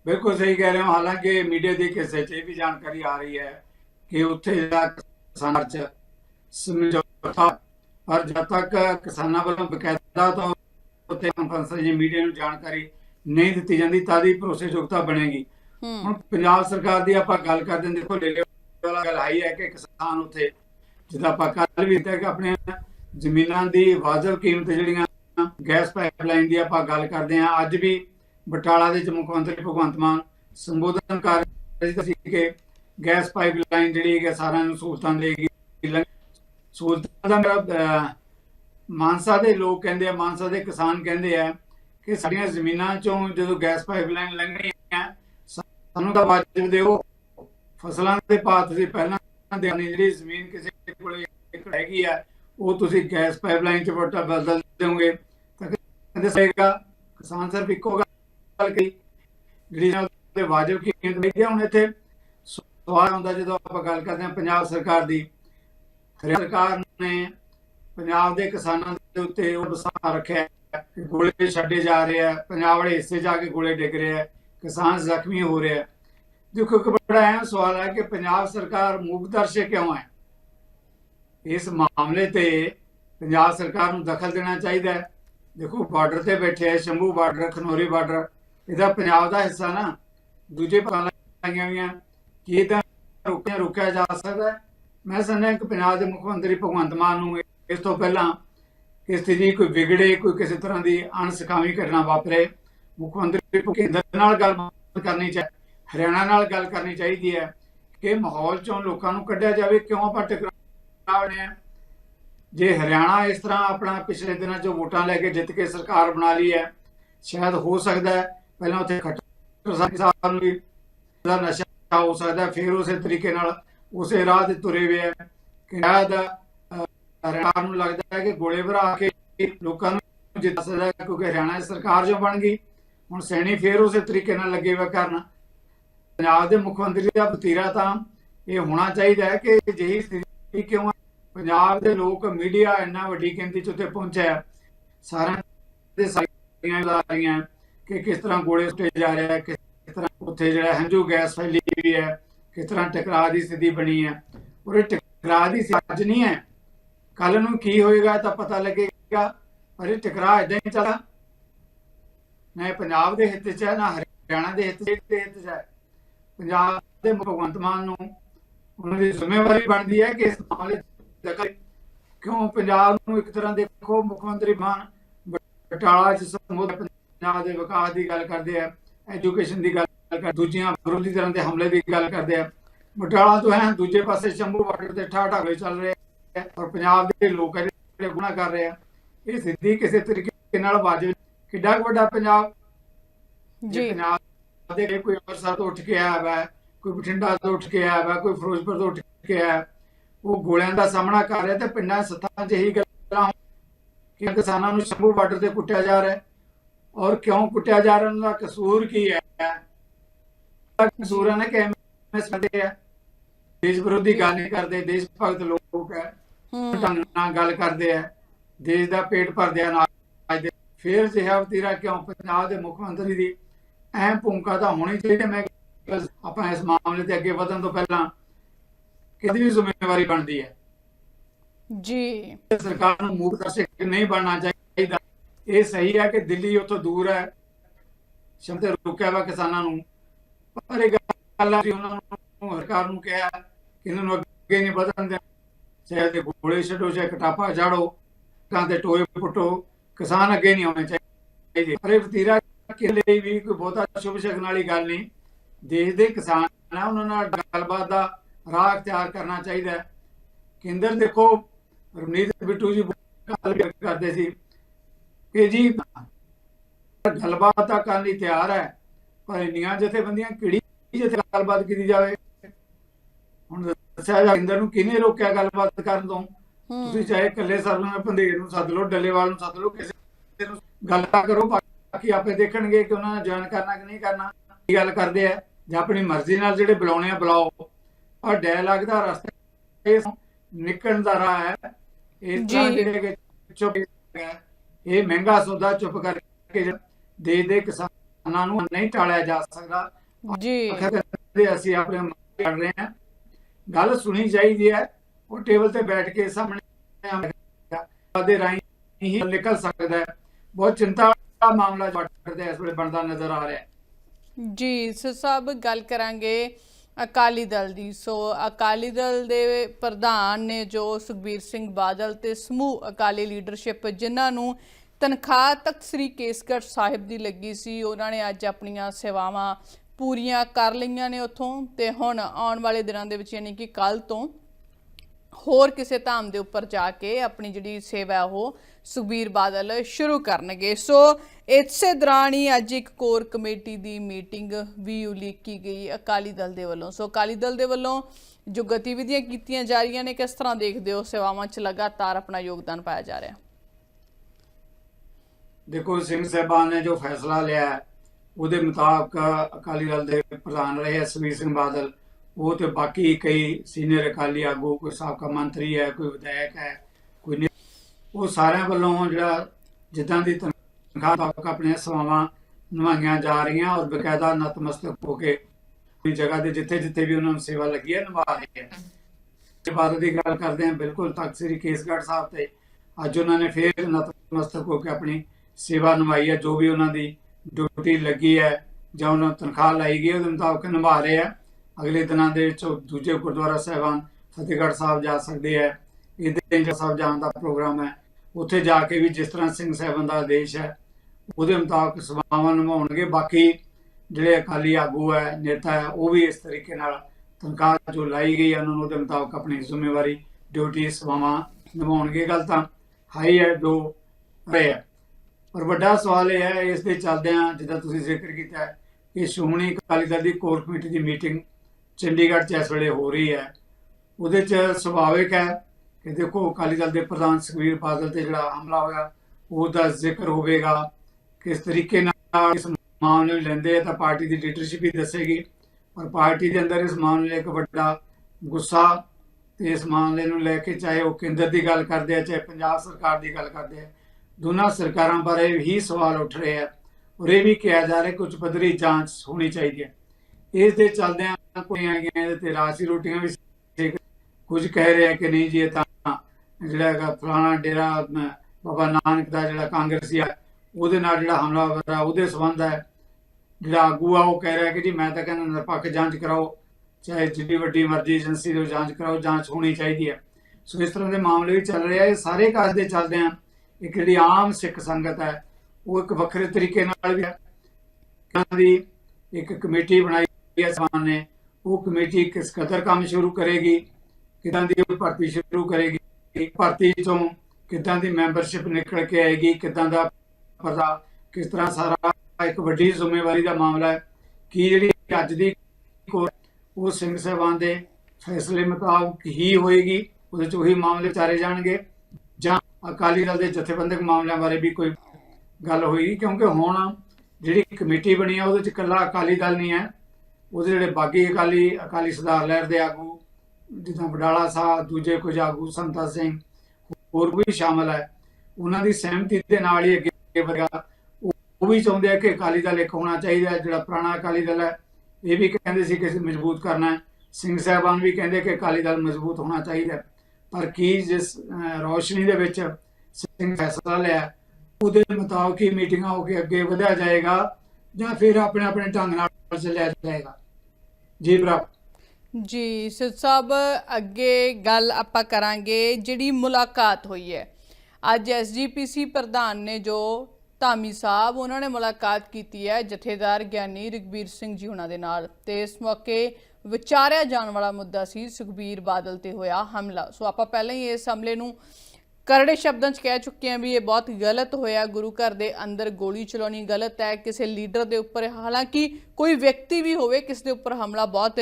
[SPEAKER 2] ਬਿਲਕੁਲ ਸਹੀ ਕਹਿ ਰਹੇ ਹੋ। ਹਾਲਾਂਕਿ ਮੀਡੀਆ ਦੀ ਕਿਸੇ 'ਚ ਇਹ ਵੀ ਜਾਣਕਾਰੀ ਆ ਰਹੀ ਹੈ ਕਿ ਉੱਥੇ ਜਿਹੜਾ ਕਿਸਾਨਾਂ 'ਚ ਸਮਝੌਤਾ ਪਰ ਜਦ ਤੱਕ ਕਿਸਾਨਾਂ ਵੱਲੋਂ ਬਕਾਇਦਾ ਤੌਰ ਉੱਤੇ ਕੰਫਰੰਸ ਜੀ ਮੀਡੀਆ ਨੂੰ ਜਾਣਕਾਰੀ ਨਹੀਂ ਦਿੱਤੀ ਜਾਂਦੀ ਤਾਂ ਦੀ ਭਰੋਸੇਯੋਗਤਾ ਬਣੇਗੀ। ਹੁਣ ਪੰਜਾਬ ਸਰਕਾਰ ਦੀ ਆਪਾਂ ਗੱਲ ਕਰਦੇ ਹਾਂ ਦੇਖੋ ਲੇਲੇ ਵਾਲਾ ਗੱਲ ਆਈ ਹੈ ਕਿ ਕਿਸਾਨ ਉੱਥੇ ਜਿੱਦਾਂ ਆਪਾਂ ਕੱਲ ਵੀ ਕਿ ਆਪਣੇ ਜ਼ਮੀਨਾਂ ਦੀ ਵਾਜਬ ਕੀਮਤ ਜਿਹੜੀਆਂ ਗੈਸ ਪਾਈਪਲਾਈਨ ਦੀ ਆਪਾਂ ਗੱਲ ਕਰਦੇ ਹਾਂ ਅੱਜ ਵੀ ਬਟਾਲਾ ਦੇ ਮੁੱਖ ਮੰਤਰੀ ਭਗਵੰਤ ਮਾਨ ਸੰਬੋਧਨ ਕਰ ਰਹੇ ਸੀ ਕਿ ਗੈਸ ਪਾਈਪਲਾਈਨ ਜਿਹੜੀ ਹੈ ਸਾਰਿਆਂ ਨੂੰ ਸਹੂਲਤਾਂ ਦੇਗੀ ਸਹੂਲਤਾਂ ਦਾ ਮੇਰਾ ਮਾਨਸਾ ਦੇ ਲੋਕ ਕਹਿੰਦੇ ਆ, ਮਾਨਸਾ ਦੇ ਕਿਸਾਨ ਕਹਿੰਦੇ ਆ ਕਿ ਸਾਡੀਆਂ ਜ਼ਮੀਨਾਂ ਚੋਂ ਜਦੋਂ ਗੈਸ ਪਾਈਪਲਾਈਨ ਲੰਘਣੀ ਹੈ ਸਾਨੂੰ ਤਾਂ ਵਾਜਬ ਦਿਓ। ਫਸਲਾਂ ਦੇ ਭਾਅ ਤੁਸੀਂ ਪਹਿਲਾਂ ਦੇਣੀ ਜਿਹੜੀ ਜ਼ਮੀਨ ਕਿਸੇ ਕੋਲੇ ਹੈਗੀ ਆ, ਉਹ ਤੁਸੀਂ ਗੈਸ ਪਾਈਪਲਾਈਨ ਚ ਵੋਟਾ ਬਦਲ ਦਿਓਗੇ। ਤਾਂ ਕਹਿੰਦੇ ਸਹੇਗਾ ਕਿਸਾਨ ਸਿਰਫ ਇੱਕੋ ਗੱਲ ਕਹੀ, ਜਿਹੜੀ ਨਾਲ ਤੇ ਵਾਜਬ ਕੀਮਤ ਮਿਲਦੀ ਹੁਣ ਇੱਥੇ ਸਵਾਲ ਆਉਂਦਾ ਜਦੋਂ ਆਪਾਂ ਗੱਲ ਕਰਦੇ ਹਾਂ ਪੰਜਾਬ ਸਰਕਾਰ ਦੀ। ਸਰਕਾਰ ਨੇ ਪੰਜਾਬ ਦੇ ਕਿਸਾਨਾਂ ਦੇ ਉੱਤੇ ਉਹ ਵਸਾ ਰੱਖਿਆ ਕਿ ਗੋਲੇ ਛੱਡੇ ਜਾ ਰਹੇ ਆ ਪੰਜਾਬ ਵਾਲੇ ਹਿੱਸੇ ਜਾ ਕੇ ਗੋਲੇ ਡਿੱਗ ਰਹੇ ਆ ਕਿਸਾਨ ਜ਼ਖਮੀ ਹੋ ਰਹੇ ਆ ਦੇਖੋ, ਇੱਕ ਬੜਾ ਅਹਿਮ ਸਵਾਲ ਹੈ ਕਿ ਪੰਜਾਬ ਸਰਕਾਰ ਮੂਕਦਰਸ਼ਕ ਕਿਉਂ ਹੈ? ਇਸ ਮਾਮਲੇ ਤੇ ਪੰਜਾਬ ਸਰਕਾਰ ਨੂੰ ਦਖਲ ਦੇਣਾ ਚਾਹੀਦਾ ਹੈ। ਦੇਖੋ, ਬਾਰਡਰ ਤੇ ਬੈਠੇ ਹੈ, ਸ਼ੰਭੂ ਬਾਰਡਰ, ਖਨੌਰੀ ਬਾਰਡਰ, ਇਹਦਾ ਪੰਜਾਬ ਦਾ ਹਿੱਸਾ ਨਾ ਦੂਜੇ ਪਾਲਾਂ ਲਾਈਆਂ ਹੋਈਆਂ, ਕੀ ਇਹ ਤਾਂ ਰੁਕਿਆ ਰੁਕਿਆ ਜਾ ਸਕਦਾ ਮੈਂ ਸਮਝਦਾ ਕਿ ਪੰਜਾਬ ਦੇ ਮੁੱਖ ਮੰਤਰੀ ਭਗਵੰਤ ਮਾਨ ਨੂੰ ਇਸ ਤੋਂ ਪਹਿਲਾਂ ਕਿ ਸਥਿਤੀ ਕੋਈ ਵਿਗੜੇ ਕੋਈ ਕਿਸੇ ਤਰ੍ਹਾਂ ਦੀ ਅਣਸਖਾਵੀ ਘਟਨਾ ਵਾਪਰੇ ਮੁੱਖ ਮੰਤਰੀ ਭੁਪਿੰਦਰ ਨਾਲ ਗੱਲ ਕਰਨੀ ਚਾਹੀਦੀ ਹਰਿਆਣਾ ਨਾਲ ਗੱਲ ਕਰਨੀ ਚਾਹੀਦੀ ਹੈ ਕਿ ਮਾਹੌਲ ਚੋਂ ਲੋਕਾਂ ਨੂੰ ਕੱਢਿਆ ਜਾਵੇ ਕਿਉਂ ਆਪਾਂ ਟਕਰਾਅ ਰਹੇ ਜੇ ਹਰਿਆਣਾ ਇਸ ਤਰ੍ਹਾਂ ਆਪਣਾ ਪਿਛਲੇ ਦਿਨਾਂ 'ਚ ਵੋਟਾਂ ਲੈ ਕੇ ਜਿੱਤ ਕੇ ਸਰਕਾਰ ਬਣਾ ਲਈ ਹੈ ਸ਼ਾਇਦ ਹੋ ਸਕਦਾ ਹੈ ਪਹਿਲਾਂ ਉੱਥੇ ਖੱਟਰ ਸਾਹਿਬ ਨੂੰ ਵੀ ਨਸ਼ਾ ਹੋ ਸਕਦਾ ਹੈ, ਫਿਰ ਉਸੇ ਤਰੀਕੇ ਨਾਲ ਉਸੇ ਰਾਹ ਤੇ ਤੁਰੇ ਹੋਏ ਹੈ ਕਿ ਸ਼ਾਇਦ ਹਰਿਆਣਾ ਨੂੰ ਲੱਗਦਾ ਹੈ ਕਿ ਗੋਲੇ ਭਰਾ ਕੇ ਲੋਕਾਂ ਨੂੰ ਜਿੱਤ ਸਕਦਾ ਕਿਉਂਕਿ ਹਰਿਆਣਾ ਦੀ ਸਰਕਾਰ ਜੋ ਬਣ ਗਈ, ਹੁਣ ਸੈਣੀ ਫੇਰ ਉਸੇ ਤਰੀਕੇ ਨਾਲ ਲੱਗੇ ਹੋਏ ਕਰਨ। ਪੰਜਾਬ ਦੇ ਮੁੱਖ ਮੰਤਰੀ ਦਾ ਵਤੀਰਾ ਤਾਂ ਇਹ ਹੋਣਾ ਚਾਹੀਦਾ ਹੈ ਕਿ ਜਿਹੀ ਸਥਿਤੀ ਕਿਉਂ ਪੰਜਾਬ ਦੇ ਲੋਕ ਮੀਡੀਆ ਇੰਨਾ ਵੱਡੀ ਗਿਣਤੀ ਚ ਉੱਤੇ ਪਹੁੰਚਿਆ ਸਾਰਿਆਂ ਦੇ ਸਾਰੀਆਂ ਲਾ ਰਹੀਆਂ ਕਿ ਕਿਸ ਤਰ੍ਹਾਂ ਗੋਲੇ ਉੱਤੇ ਜਾ ਰਿਹਾ ਹੈ, ਕਿਸ ਤਰ੍ਹਾਂ ਉੱਥੇ ਜਿਹੜਾ ਹੰਝੂ ਗੈਸ ਫੈਲੀ ਹੋਈ ਹੈ, ਕਿਸ ਤਰ੍ਹਾਂ ਟਕਰਾਅ ਦੀ ਸਥਿਤੀ ਬਣੀ ਹੈ। ਔਰ ਇਹ ਟਕਰਾਅ ਦੀ ਸਥਿਤੀ ਨਹੀਂ ਹੈ। ਕੱਲ ਨੂੰ ਕੀ ਹੋਏਗਾ ਤਾਂ ਪਤਾ ਲੱਗੇਗਾ, ਪਰ ਇਹ ਟਕਰਾਅ ਇਦਾਂ ਹੀ ਚੱਲਦਾ। ਨਾ ਪੰਜਾਬ ਦੇ ਹਿੱਤ 'ਚ ਹੈ, ਨਾ ਹਰਿਆਣਾ ਦੇ ਹਿੱਤ 'ਚ ਹੈ। ਪੰਜਾਬ ਦੇ ਭਗਵੰਤ ਮਾਨ ਨੂੰ ਉਹਨਾਂ ਦੀ ਜ਼ਿੰਮੇਵਾਰੀ ਬਣਦੀ ਹੈ ਕਿ ਇਸ ਮਾਮਲੇ 'ਚ ਕਿਉਂ? ਪੰਜਾਬ ਨੂੰ ਇੱਕ ਤਰ੍ਹਾਂ ਦੇਖੋ, ਮੁੱਖ ਮੰਤਰੀ ਮਾਨ ਬਟਾਲਾ ਚ ਸਮੂਹ ਪੰਜਾਬ ਦੇ ਵਿਕਾਸ ਦੀ ਗੱਲ ਕਰਦੇ ਆ, ਐਜੂਕੇਸ਼ਨ ਦੀ ਗੱਲ ਕਰ ਦੂਜੀਆਂ ਵਿਰੋਧੀ ਤਰ੍ਹਾਂ ਦੇ ਹਮਲੇ ਦੀ ਗੱਲ ਕਰਦੇ ਆ। ਬਟਾਲਾ ਤੋਂ ਹੈ, ਦੂਜੇ ਪਾਸੇ ਸ਼ੰਭੂ ਬਾਰਡਰ ਤੇ ਠਾਠ ਹਮਲੇ ਚੱਲ ਰਹੇ ਆ ਔਰ ਪੰਜਾਬ ਦੇ ਲੋਕ ਆ ਜਿਹੜੇ ਗੁਨਾਹ ਕਰ ਰਹੇ ਆ ਇਹ ਸਿੱਧੀ ਕਿਸੇ ਤਰੀਕੇ ਨਾਲ ਵਾਜਬ ਕਿੱਡਾ ਵੱਡਾ ਪੰਜਾਬ? ਜੇ ਪੰਜਾਬ ਦੇ ਕੋਈ ਅੰਮ੍ਰਿਤਸਰ ਤੋਂ ਉੱਠ ਕੇ ਆਇਆ ਵਾ ਕੋਈ ਬਠਿੰਡਾ ਤੋਂ ਉੱਠ ਕੇ ਆਇਆ ਵਾ ਕੋਈ ਫਿਰੋਜ਼ਪੁਰ ਤੋਂ ਉੱਠ ਕੇ ਆਇਆ ਉਹ ਗੋਲਿਆਂ ਦਾ ਸਾਹਮਣਾ ਕਰ ਰਿਹਾ ਤੇ ਪਿੰਡਾਂ ਸੱਥਾਂ 'ਚ ਇਹੀ ਗੱਲਾਂ ਕਿ ਕਿਸਾਨਾਂ ਨੂੰ ਸ਼ੰਭੂ ਬਾਰਡਰ ਤੇ ਕੁੱਟਿਆ ਜਾ ਰਿਹਾ। ਹੈ। ਔਰ ਕਿਉਂ ਕੁੱਟਿਆ ਜਾ ਰਿਹਾ? ਉਹਨਾਂ ਦਾ ਕਸੂਰ ਕੀ ਹੈ? ਕਸੂਰ ਹੈ ਨਾ ਕਿ ਐਮਐਸ ਸਮਝਦੇ ਆ। ਦੇਸ਼ ਵਿਰੋਧੀ ਗੱਲ ਨਹੀਂ ਕਰਦੇ ਦੇਸ਼ ਭਗਤ ਲੋਕ ਹੈ
[SPEAKER 1] ਹੂੰ।
[SPEAKER 2] ਢੰਗ ਨਾਲ ਗੱਲ ਕਰਦੇ ਆ ਦੇਸ਼ ਦਾ ਪੇਟ ਭਰਦੇ ਆ ਨਾਲ। ਦੇ ਫਿਰ ਜਿਹਾ ਵਤੀਰਾ ਕਿਉਂ? ਪੰਜਾਬ ਦੇ ਮੁੱਖ ਮੰਤਰੀ ਦੀ ਅਹਿਮ ਭੂਮਿਕਾ ਤਾਂ ਹੋਣੀ ਚਾਹੀਦੀ। ਮੈਂ ਆਪਾਂ ਇਸ ਮਾਮਲੇ ਤੇ ਅੱਗੇ ਵਧਣ ਤੋਂ ਪਹਿਲਾਂ ਕਿਹਦੀ ਵੀ ਜ਼ਿੰਮੇਵਾਰੀ ਬਣਦੀ ਹੈ?
[SPEAKER 1] ਜੀ।
[SPEAKER 2] ਸਰਕਾਰ ਨੂੰ ਮੂਕ ਦਰਸ਼ਕ ਨਹੀਂ ਬਣਨਾ ਚਾਹੀਦਾ। ਇਹ ਸਹੀ ਹੈ ਕਿ ਦਿੱਲੀ ਉੱਥੋਂ ਦੂਰ ਹੈ। ਸ਼ਮਤੇ ਰੁਕਿਆ ਵਾ ਕਿਸਾਨਾਂ ਨੂੰ। ਪਰ ਇਹ ਗੱਲ ਕਿ ਉਹਨਾਂ ਨੂੰ ਸਰਕਾਰ ਨੂੰ ਕਿਹਾ ਕਿ ਇਹਨਾਂ ਨੂੰ ਅੱਗੇ ਨਹੀਂ ਵਧਣ ਦੇ ਚਾਹੇ ਤੇ ਗੋਲੇ ਛੱਡੋ ਚਾਹੇ ਕਟਾਪਾ ਝਾੜੋ ਕਾਂ ਤੇ ਟੋਏ ਪੁੱਟੋ, ਕਿਸਾਨ ਅੱਗੇ ਨਹੀਂ ਆਉਣੇ ਚਾਹੀਦੇ। ਪਰ ਵਤੀਰਾ ਕਿ ਲਈ ਵੀ ਕੋਈ ਬਹੁਤਾ ਸ਼ੁਭ ਸ਼ਗਨ ਵਾਲੀ ਗੱਲ ਨਹੀਂ। ਦੇਸ਼ ਦੇ ਕਿਸਾਨ ਆ, ਉਹਨਾਂ ਨਾਲ ਗੱਲਬਾਤ ਦਾ ਰਾਹ ਅਖਤਿਆਰ ਕਰਨਾ ਚਾਹੀਦਾ ਕੇਂਦਰ ਦੇਖੋ, ਰਵਨੀਤ ਬਿੱਟੂ ਜੀ ਗੱਲ ਕਰਦੇ ਸੀ ਕਿ ਜੀ, ਗੱਲਬਾਤ ਤਾਂ ਕਰਨ ਲਈ ਤਿਆਰ ਹੈ, ਪਰ ਇੰਨੀਆਂ ਜਥੇਬੰਦੀਆਂ ਕਿਹੜੀ ਜਥੇ ਗੱਲਬਾਤ ਕੀਤੀ ਜਾਵੇ? ਹੁਣ ਦੱਸਿਆ ਜਾ ਕੇਂਦਰ ਨੂੰ ਕਿਹਨੇ ਰੋਕਿਆ ਗੱਲਬਾਤ ਕਰਨ ਤੋਂ? ਤੁਸੀਂ ਚਾਹੇ ਇਕੱਲੇ ਸਰਵਨ ਪੰਧੇਰ ਨੂੰ ਸੱਦ ਲਓ ਡੱਲੇਵਾਲ ਨੂੰ ਸੱਦ ਲਓ ਕਿਸੇ ਨੂੰ ਗੱਲ ਕਰੋ ਬਾਕੀ ਆਪੇ ਦੇਖਣਗੇ ਕਿ ਉਹਨਾਂ ਨੇ ਜੁਆਇਨ ਕਰਨਾ ਕਿ ਨਹੀਂ ਕਰਨਾ ਕੀ ਗੱਲ ਕਰਦੇ ਆ। ਜਾਂ ਆਪਣੀ ਮਰਜ਼ੀ ਨਾਲ ਜਿਹੜੇ ਬੁਲਾਉਣੇ ਆ ਬੁਲਾਓ। ਪਰ ਡਾਇਲਾਗ ਦਾ ਰਸਤਾ ਇਹ ਨਿਕਲਣ ਦਾ ਰਾਹ ਹੈ। ਇਹ ਤਾਂ
[SPEAKER 1] ਜੀ।
[SPEAKER 2] ਜਿਹੜੇ ਕਿ ਚੁੱਪ ਇਹ ਮਹਿੰਗਾ ਸੌਦਾ ਚੁੱਪ ਕਰਕੇ ਦੇ ਦੇ ਕਿਸਾਨਾਂ ਨੂੰ ਨਹੀਂ ਟਾਲਿਆ ਜਾ ਸਕਦਾ।
[SPEAKER 1] ਜੀ।
[SPEAKER 2] ਅਸੀਂ ਆਪਣੇ ਮਨ ਕਰ ਰਹੇ ਹਾਂ। ਗੱਲ ਸੁਣੀ ਚਾਹੀਦੀ ਹੈ। ਉਹ ਟੇਬਲ ਤੇ ਬੈਠ ਕੇ ਸਾਹਮਣੇ ਦੇ ਰਾਹੀਂ ਹੀ ਨਿਕਲ ਸਕਦਾ ਹੈ। ਬਹੁਤ ਚਿੰਤਾ ਦਾ ਮਾਮਲਾ ਬਾਰਡਰ ਇਸ ਵੇਲੇ ਬਣਦਾ ਨਜ਼ਰ ਆ ਰਿਹਾ ਹੈ।
[SPEAKER 1] ਜੀ, ਸੋ ਸਭ ਗੱਲ ਕਰਾਂਗੇ ਅਕਾਲੀ ਦਲ ਦੀ। ਸੋ ਅਕਾਲੀ ਦਲ ਦੇ ਪ੍ਰਧਾਨ ਨੇ ਜੋ ਸੁਖਬੀਰ ਸਿੰਘ ਬਾਦਲ ਤੇ ਸਮੂਹ ਅਕਾਲੀ ਲੀਡਰਸ਼ਿਪ, ਜਿਨ੍ਹਾਂ ਨੂੰ ਤਨਖਾਹ ਤਖਤ ਸ੍ਰੀ ਕੇਸਗੜ੍ਹ ਸਾਹਿਬ ਦੀ ਲੱਗੀ ਸੀ, ਉਹਨਾਂ ਨੇ ਅੱਜ ਆਪਣੀਆਂ ਸੇਵਾਵਾਂ ਪੂਰੀਆਂ ਕਰ ਲਈਆਂ ਨੇ ਉੱਥੋਂ ਤੇ ਹੁਣ ਆਉਣ ਵਾਲੇ ਦਿਨਾਂ ਦੇ ਵਿੱਚ ਯਾਨੀ ਕਿ ਕੱਲ ਤੋਂ ਹੋਰ ਕਿਸੇ ਧਾਮ ਦੇ ਉੱਪਰ ਜਾ ਕੇ ਆਪਣੀ ਜਿਹੜੀ ਸੇਵਾ ਉਹ ਸੁਖਬੀਰ ਬਾਦਲ ਸ਼ੁਰੂ ਕਰਨਗੇ। ਸੋ ਇਸੇ ਦੌਰਾਨ ਹੀ ਅੱਜ ਇੱਕ ਕੋਰ ਕਮੇਟੀ ਦੀ ਮੀਟਿੰਗ ਵੀ ਉਲੀਕੀ ਗਈ ਅਕਾਲੀ ਦਲ ਦੇ ਵੱਲੋਂ। ਸੋ ਅਕਾਲੀ ਦਲ ਦੇ ਵੱਲੋਂ ਜੋ ਗਤੀਵਿਧੀਆਂ ਕੀਤੀਆਂ ਜਾ ਰਹੀਆਂ ਨੇ, ਕਿਸ ਤਰ੍ਹਾਂ ਦੇਖਦੇ ਹੋ ਸੇਵਾਵਾਂ 'ਚ ਲਗਾਤਾਰ ਆਪਣਾ ਯੋਗਦਾਨ ਪਾਇਆ ਜਾ ਰਿਹਾ?
[SPEAKER 2] ਦੇਖੋ, ਸਿੰਘ ਸਾਹਿਬਾਨ ਨੇ ਜੋ ਫੈਸਲਾ ਲਿਆ ਉਹਦੇ ਮੁਤਾਬਕ ਅਕਾਲੀ ਦਲ ਦੇ ਪ੍ਰਧਾਨ ਰਹੇ ਸੁਖਬੀਰ ਸਿੰਘ ਬਾਦਲ। ਉਹ ਤੇ ਬਾਕੀ ਕਈ ਸੀਨੀਅਰ ਅਕਾਲੀ ਆਗੂ, ਕੋਈ ਸਾਬਕਾ ਮੰਤਰੀ ਹੈ, ਕੋਈ ਵਿਧਾਇਕ ਹੈ, ਕੋਈ ਉਹ ਸਾਰਿਆਂ ਵੱਲੋਂ ਜਿਹੜਾ ਜਿੱਦਾਂ ਦੀ ਤਨਖਾਹ ਤੱਕ ਆਪਣੀਆਂ ਸੇਵਾਵਾਂ ਨਿਭਾਈਆਂ ਜਾ ਰਹੀਆਂ ਔਰ ਬਕਾਇਦਾ ਨਤਮਸਤਕ ਹੋ ਕੇ ਕੋਈ ਜਗ੍ਹਾ ਤੇ ਜਿੱਥੇ ਜਿੱਥੇ ਵੀ ਉਹਨਾਂ ਨੂੰ ਸੇਵਾ ਲੱਗੀ ਹੈ, ਨਿਭਾ ਰਹੇ ਹੈ। ਜੇ ਬਾਦਲ ਦੀ ਗੱਲ ਕਰਦੇ ਹਾਂ, ਬਿਲਕੁਲ ਤਖਤ ਸ੍ਰੀ ਕੇਸਗੜ੍ਹ ਸਾਹਿਬ ਤੇ ਅੱਜ ਉਹਨਾਂ ਨੇ ਫੇਰ ਨਤਮਸਤਕ ਹੋ ਕੇ ਆਪਣੀ ਸੇਵਾ ਨਿਭਾਈ ਹੈ, ਜੋ ਵੀ ਉਹਨਾਂ ਦੀ ਡਿਊਟੀ ਲੱਗੀ ਹੈ ਜਾਂ ਉਹਨਾਂ ਨੂੰ ਤਨਖਾਹ ਲਾਈ ਗਈ ਉਹਦੇ ਮੁਤਾਬਕ ਨਿਭਾ ਰਹੇ ਆ ਅਗਲੇ ਦਿਨਾਂ ਦੇ ਵਿੱਚ ਦੂਜੇ ਗੁਰਦੁਆਰਾ ਸਾਹਿਬਾਨ ਫਤਿਹਗੜ੍ਹ ਸਾਹਿਬ ਜਾ ਸਕਦੇ ਆ ਇਹਦੇ ਸਾਹਿਬ ਜਾਣ ਦਾ ਪ੍ਰੋਗਰਾਮ ਹੈ। ਉੱਥੇ ਜਾ ਕੇ ਵੀ ਜਿਸ ਤਰ੍ਹਾਂ ਸਿੰਘ ਸਾਹਿਬਾਨ ਦਾ ਆਦੇਸ਼ ਹੈ, ਉਹਦੇ ਮੁਤਾਬਕ ਸੇਵਾਵਾਂ ਨਿਭਾਉਣਗੇ। ਬਾਕੀ ਜਿਹੜੇ ਅਕਾਲੀ ਆਗੂ ਹੈ, ਨੇਤਾ ਹੈ, ਉਹ ਵੀ ਇਸ ਤਰੀਕੇ ਨਾਲ ਤਨਖਾਹ ਜੋ ਲਾਈ ਗਈ ਹੈ, ਉਹਨਾਂ ਨੂੰ ਉਹਦੇ ਮੁਤਾਬਕ ਆਪਣੀ ਜ਼ਿੰਮੇਵਾਰੀ ਡਿਊਟੀ ਸੇਵਾਵਾਂ ਨਿਭਾਉਣਗੇ। ਗੱਲ ਤਾਂ ਹਾਈ ਹੈ ਜੋ ਰਹੇ ਔਰ ਵੱਡਾ ਸਵਾਲ ਇਹ ਹੈ, ਇਸ ਦੇ ਚੱਲਦਿਆਂ ਜਿੱਦਾਂ ਤੁਸੀਂ ਜ਼ਿਕਰ ਕੀਤਾ ਕਿ ਸ਼੍ਰੋਮਣੀ ਅਕਾਲੀ ਦਲ ਦੀ ਕੋਰ ਕਮੇਟੀ ਦੀ ਮੀਟਿੰਗ ਚੰਡੀਗੜ੍ਹ 'ਚ ਇਸ ਵੇਲੇ ਹੋ ਰਹੀ ਹੈ। ਉਹਦੇ 'ਚ ਸੁਭਾਵਿਕ ਹੈ ਕਿ ਦੇਖੋ, ਅਕਾਲੀ ਦਲ ਦੇ ਪ੍ਰਧਾਨ ਸੁਖਬੀਰ ਬਾਦਲ ਤੇ ਜਿਹੜਾ ਹਮਲਾ ਹੋਇਆ, ਉਹਦਾ ਜ਼ਿਕਰ ਹੋਵੇਗਾ। ਕਿਸ ਤਰੀਕੇ ਨਾਲ ਇਸ ਮਾਮਲੇ ਨੂੰ ਲੈਂਦੇ ਆ, ਤਾਂ ਪਾਰਟੀ ਦੀ ਲੀਡਰਸ਼ਿਪ ਹੀ ਦੱਸੇਗੀ। ਪਰ ਪਾਰਟੀ ਦੇ ਅੰਦਰ ਇਸ ਮਾਮਲੇ ਇੱਕ ਵੱਡਾ ਗੁੱਸਾ ਤੇ ਇਸ ਮਾਮਲੇ ਨੂੰ ਲੈ ਕੇ ਚਾਹੇ ਉਹ ਕੇਂਦਰ ਦੀ ਗੱਲ ਕਰਦੇ ਆ, ਚਾਹੇ ਪੰਜਾਬ ਸਰਕਾਰ ਦੀ ਗੱਲ ਕਰਦੇ ਆ ਦੋਨਾਂ ਸਰਕਾਰਾਂ ਬਾਰੇ ਹੀ ਸਵਾਲ ਉੱਠ ਰਹੇ ਆ ਔਰ ਇਹ ਵੀ ਕਿਹਾ ਜਾ ਰਿਹਾ ਕਿ ਪੱਧਰੀ ਜਾਂਚ ਹੋਣੀ ਚਾਹੀਦੀ ਹੈ। ਇਸ ਦੇ ਚੱਲਦਿਆਂ ਕੋਈ ਆਈਆਂ ਤੇ ਰਾਸੀ ਰੋਟੀਆਂ ਵੀ ਕੁਝ ਕਹਿ ਰਹੇ ਕਿ ਨਹੀਂ ਜੀ ਇਹ ਤਾਂ ਜਿਹੜਾ ਹੈਗਾ ਫਲਾਣਾ ਡੇਰਾ ਬਾਬਾ ਨਾਨਕ ਦਾ ਜਿਹੜਾ ਕਾਂਗਰਸੀ ਆ, ਉਹਦੇ ਨਾਲ ਜਿਹੜਾ ਹਮਲਾ ਹੋਇਆ ਉਹਦੇ ਸੰਬੰਧ ਹੈ। ਜਿਹੜਾ ਆਗੂ ਆ, ਉਹ ਕਹਿ ਰਿਹਾ ਕਿ ਜੀ ਮੈਂ ਤਾਂ ਕਹਿੰਦਾ ਨਿਰਪੱਖ ਜਾਂਚ ਕਰਾਓ, ਚਾਹੇ ਜਿੱਡੀ ਵੱਡੀ ਮਰਜ਼ੀ ਏਜੰਸੀ ਤੋਂ ਜਾਂਚ ਕਰਾਓ, ਜਾਂਚ ਹੋਣੀ ਚਾਹੀਦੀ ਹੈ। ਸੋ ਇਸ ਤਰ੍ਹਾਂ ਦੇ ਮਾਮਲੇ ਵੀ ਚੱਲ ਰਹੇ ਆ, ਇਹ ਸਾਰੇ ਕਾਜ ਦੇ ਚੱਲਦੇ ਆ ਇੱਕ ਜਿਹੜੀ ਆਮ ਸਿੱਖ ਸੰਗਤ ਹੈ, ਉਹ ਇੱਕ ਵੱਖਰੇ ਤਰੀਕੇ ਨਾਲ ਵੀ ਹੈ। ਦੀ ਇੱਕ ਕਮੇਟੀ ਬਣਾਈ ਹੈ ਸਮਾਨ ਨੇ। ਉਹ ਕਮੇਟੀ ਕਿਸ ਕਦਰ ਕੰਮ ਸ਼ੁਰੂ ਕਰੇਗੀ, ਕਿਦਾਂ ਦੀ ਭਰਤੀ ਸ਼ੁਰੂ ਕਰੇਗੀ, ਭਰਤੀ ਤੋਂ ਕਿਦਾਂ ਦੀ ਮੈਂਬਰਸ਼ਿਪ ਨਿਕਲ ਕੇ ਆਏਗੀ, ਕਿਦਾਂ ਦਾ ਪਤਾ ਕਿਸ ਤਰ੍ਹਾਂ ਸਾਰਾ ਇੱਕ ਵੱਡੀ ਜ਼ਿੰਮੇਵਾਰੀ ਦਾ ਮਾਮਲਾ ਹੈ। ਕੀ ਜਿਹੜੀ ਅੱਜ ਦੀ ਉਹ ਸਿੰਘ ਸਾਹਿਬਾਨ ਦੇ ਫੈਸਲੇ ਮੁਤਾਬਕ ਹੀ ਹੋਏਗੀ, ਉਹਦੇ ਚ ਉਹੀ ਮਾਮਲੇ ਚਾਰੇ ਜਾਣਗੇ। ਅਕਾਲੀ ਦਲ ਦੇ ਜਥੇਬੰਦਕ ਮਾਮਲਿਆਂ ਬਾਰੇ ਵੀ ਕੋਈ ਗੱਲ ਹੋਈ ਕਿਉਂਕਿ ਹੁਣ ਜਿਹੜੀ ਕਮੇਟੀ ਬਣੀ ਹੈ ਉਹਦੇ ਚ ਇਕੱਲਾ ਅਕਾਲੀ ਦਲ ਨਹੀਂ ਹੈ। ਉਹਦੇ ਜਿਹੜੇ ਬਾਗੀ ਅਕਾਲੀ ਅਕਾਲੀ ਸੁਧਾਰ ਲਹਿਰ ਦੇ ਆਗੂ, ਜਿੱਦਾਂ ਵਡਾਲਾ ਸਾਹਿਬ ਦੂਜੇ ਕੁਝ ਆਗੂ ਸੰਤਾ ਸਿੰਘ, ਹੋਰ ਵੀ ਸ਼ਾਮਲ ਹੈ। ਉਹਨਾਂ ਦੀ ਸਹਿਮਤੀ ਦੇ ਨਾਲ ਹੀ ਅੱਗੇ ਵਧੇਗਾ। ਉਹ ਵੀ ਚਾਹੁੰਦੇ ਆ ਕਿ ਅਕਾਲੀ ਦਲ ਇੱਕ ਹੋਣਾ ਚਾਹੀਦਾ ਜਿਹੜਾ ਪੁਰਾਣਾ ਅਕਾਲੀ ਦਲ ਹੈ। ਇਹ ਵੀ ਕਹਿੰਦੇ ਸੀ ਕਿ ਅਸੀਂ ਮਜ਼ਬੂਤ ਕਰਨਾ ਸਿੰਘ ਸਾਹਿਬਾਨ ਵੀ ਕਹਿੰਦੇ ਕਿ ਅਕਾਲੀ ਦਲ ਮਜ਼ਬੂਤ ਹੋਣਾ ਚਾਹੀਦਾ ਪਰ ਕੀ ਜਿਸ ਰੌਸ਼ਨੀ ਦੇ ਵਿੱਚ ਸਿੰਘ ਫੈਸਲਾ ਲਿਆ, ਉਹਦੇ ਮੁਤਾਬਕ ਹੀ ਮੀਟਿੰਗਾਂ ਹੋ ਕੇ ਅੱਗੇ ਵਧਿਆ ਜਾਏਗਾ ਜਾਂ ਫਿਰ ਆਪਣੇ ਆਪਣੇ ਢੰਗ ਨਾਲ ਚੱਲਿਆ ਜਾਏਗਾ। ਜੀ ਭਰਾ
[SPEAKER 1] ਜੀ, ਸਿੱਧ ਸਾਹਿਬ, ਅੱਗੇ ਗੱਲ ਆਪਾਂ ਕਰਾਂਗੇ ਜਿਹੜੀ ਮੁਲਾਕਾਤ ਹੋਈ ਹੈ। ਅੱਜ ਐਸਜੀਪੀਸੀ ਪ੍ਰਧਾਨ ਨੇ ਜੋ ਧਾਮੀ ਸਾਹਿਬ, ਉਹਨਾਂ ਨੇ ਮੁਲਾਕਾਤ ਕੀਤੀ ਹੈ, ਜਥੇਦਾਰ ਗਿਆਨੀ ਰਗਬੀਰ ਸਿੰਘ ਜੀ ਉਹਨਾਂ ਦੇ ਨਾਲ। ਤੇ ਇਸ ਮੌਕੇ ਵਿਚਾਰਿਆ ਜਾਣ ਵਾਲਾ ਮੁੱਦਾ ਸੀ ਸੁਖਬੀਰ ਬਾਦਲ ਤੇ ਹੋਇਆ ਹਮਲਾ। ਸੋ ਆਪਾਂ ਪਹਿਲਾਂ ਹੀ ਇਸ ਹਮਲੇ ਨੂੰ ਕਰੜੇ ਸ਼ਬਦਾਂ 'ਚ ਕਹਿ ਚੁੱਕੇ ਹਾਂ ਵੀ ਇਹ ਬਹੁਤ ਗਲਤ ਹੋਇਆ। ਗੁਰੂ ਘਰ ਦੇ ਅੰਦਰ ਗੋਲੀ ਚਲਾਉਣੀ ਗਲਤ ਹੈ ਕਿਸੇ ਲੀਡਰ ਦੇ ਉੱਪਰ ਹਾਲਾਂਕਿ ਕੋਈ ਵਿਅਕਤੀ ਵੀ ਹੋਵੇ ਕਿਸ ਦੇ ਉੱਪਰ ਹਮਲਾ ਬਹੁਤ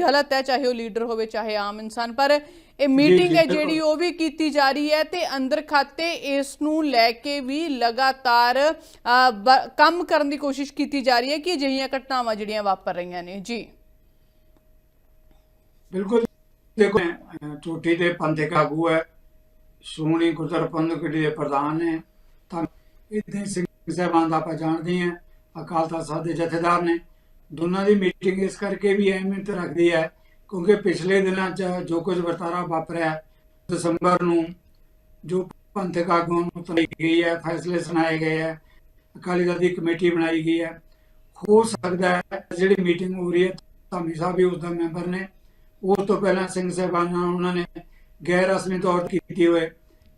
[SPEAKER 1] ਗਲਤ ਹੈ ਚਾਹੇ ਉਹ ਲੀਡਰ ਹੋਵੇ ਚਾਹੇ ਆਮ ਇਨਸਾਨ ਪਰ ਇਹ ਮੀਟਿੰਗ ਹੈ। ਜਿਹੜੀ ਉਹ ਵੀ ਕੀਤੀ ਜਾ ਰਹੀ ਹੈ ਤੇ ਅੰਦਰ ਖਾਤੇ ਇਸ ਨੂੰ ਲੈ ਕੇ ਵੀ ਲਗਾਤਾਰ ਕੰਮ ਕਰਨ ਦੀ ਕੋਸ਼ਿਸ਼ ਕੀਤੀ ਜਾ ਰਹੀ ਹੈ ਕਿ ਅਜਿਹੀਆਂ ਘਟਨਾਵਾਂ ਜਿਹੜੀਆਂ ਵਾਪਰ ਰਹੀਆਂ ਨੇ। ਜੀ।
[SPEAKER 2] ਬਿਲਕੁਲ ਦੇਖੋ ਅਹ, ਚੋਟੀ ਦੇ ਪੰਥਕ ਆਗੂ ਹੈ। ਸੋਹਣੀ ਗੁਰਦਰ ਕਮੇਟੀ ਦੇ ਪ੍ਰਧਾਨ ਨੇ। ਤਾਂ ਇਦਾਂ ਸਿੰਘ ਸਾਹਿਬਾਨ ਦਾ ਆਪਾਂ ਜਾਣਦੇ ਹਾਂ। ਅਕਾਲ ਤਖਤ ਸਾਹਿਬ ਦੇ ਜਥੇਦਾਰ ਨੇ। ਦੋਨਾਂ ਦੀ ਮੀਟਿੰਗ ਇਸ ਕਰਕੇ ਵੀ ਅਹਿਮੀਅਤ ਰੱਖਦੀ ਹੈ ਕਿਉਂਕਿ ਪਿਛਲੇ ਦਿਨਾਂ 'ਚ ਜੋ ਕੁਝ ਵਰਤਾਰਾ ਵਾਪਰਿਆ ਦਸੰਬਰ ਨੂੰ ਜੋ ਪੰਥਕ ਆਗੂਆਂ ਨੂੰ ਤਲਾਈ ਗਈ ਹੈ ਫੈਸਲੇ ਸੁਣਾਏ ਗਏ ਹੈ ਅਕਾਲੀ ਦਲ ਦੀ ਕਮੇਟੀ ਬਣਾਈ ਗਈ ਹੈ। ਹੋ ਸਕਦਾ ਹੈ ਜਿਹੜੀ ਮੀਟਿੰਗ ਹੋ ਰਹੀ ਹੈ ਧਾਮੀ ਸਾਹਿਬ ਵੀ ਉਸ ਦਾ ਮੈਂਬਰ ਨੇ। ਉਸ ਤੋਂ ਪਹਿਲਾਂ ਸਿੰਘ ਸਾਹਿਬਾਨ ਨਾਲ ਉਹਨਾਂ ਨੇ ਗੈਰ ਰਸਮੀ ਤੌਰ ਤੇ ਕੀਤੀ ਹੋਏ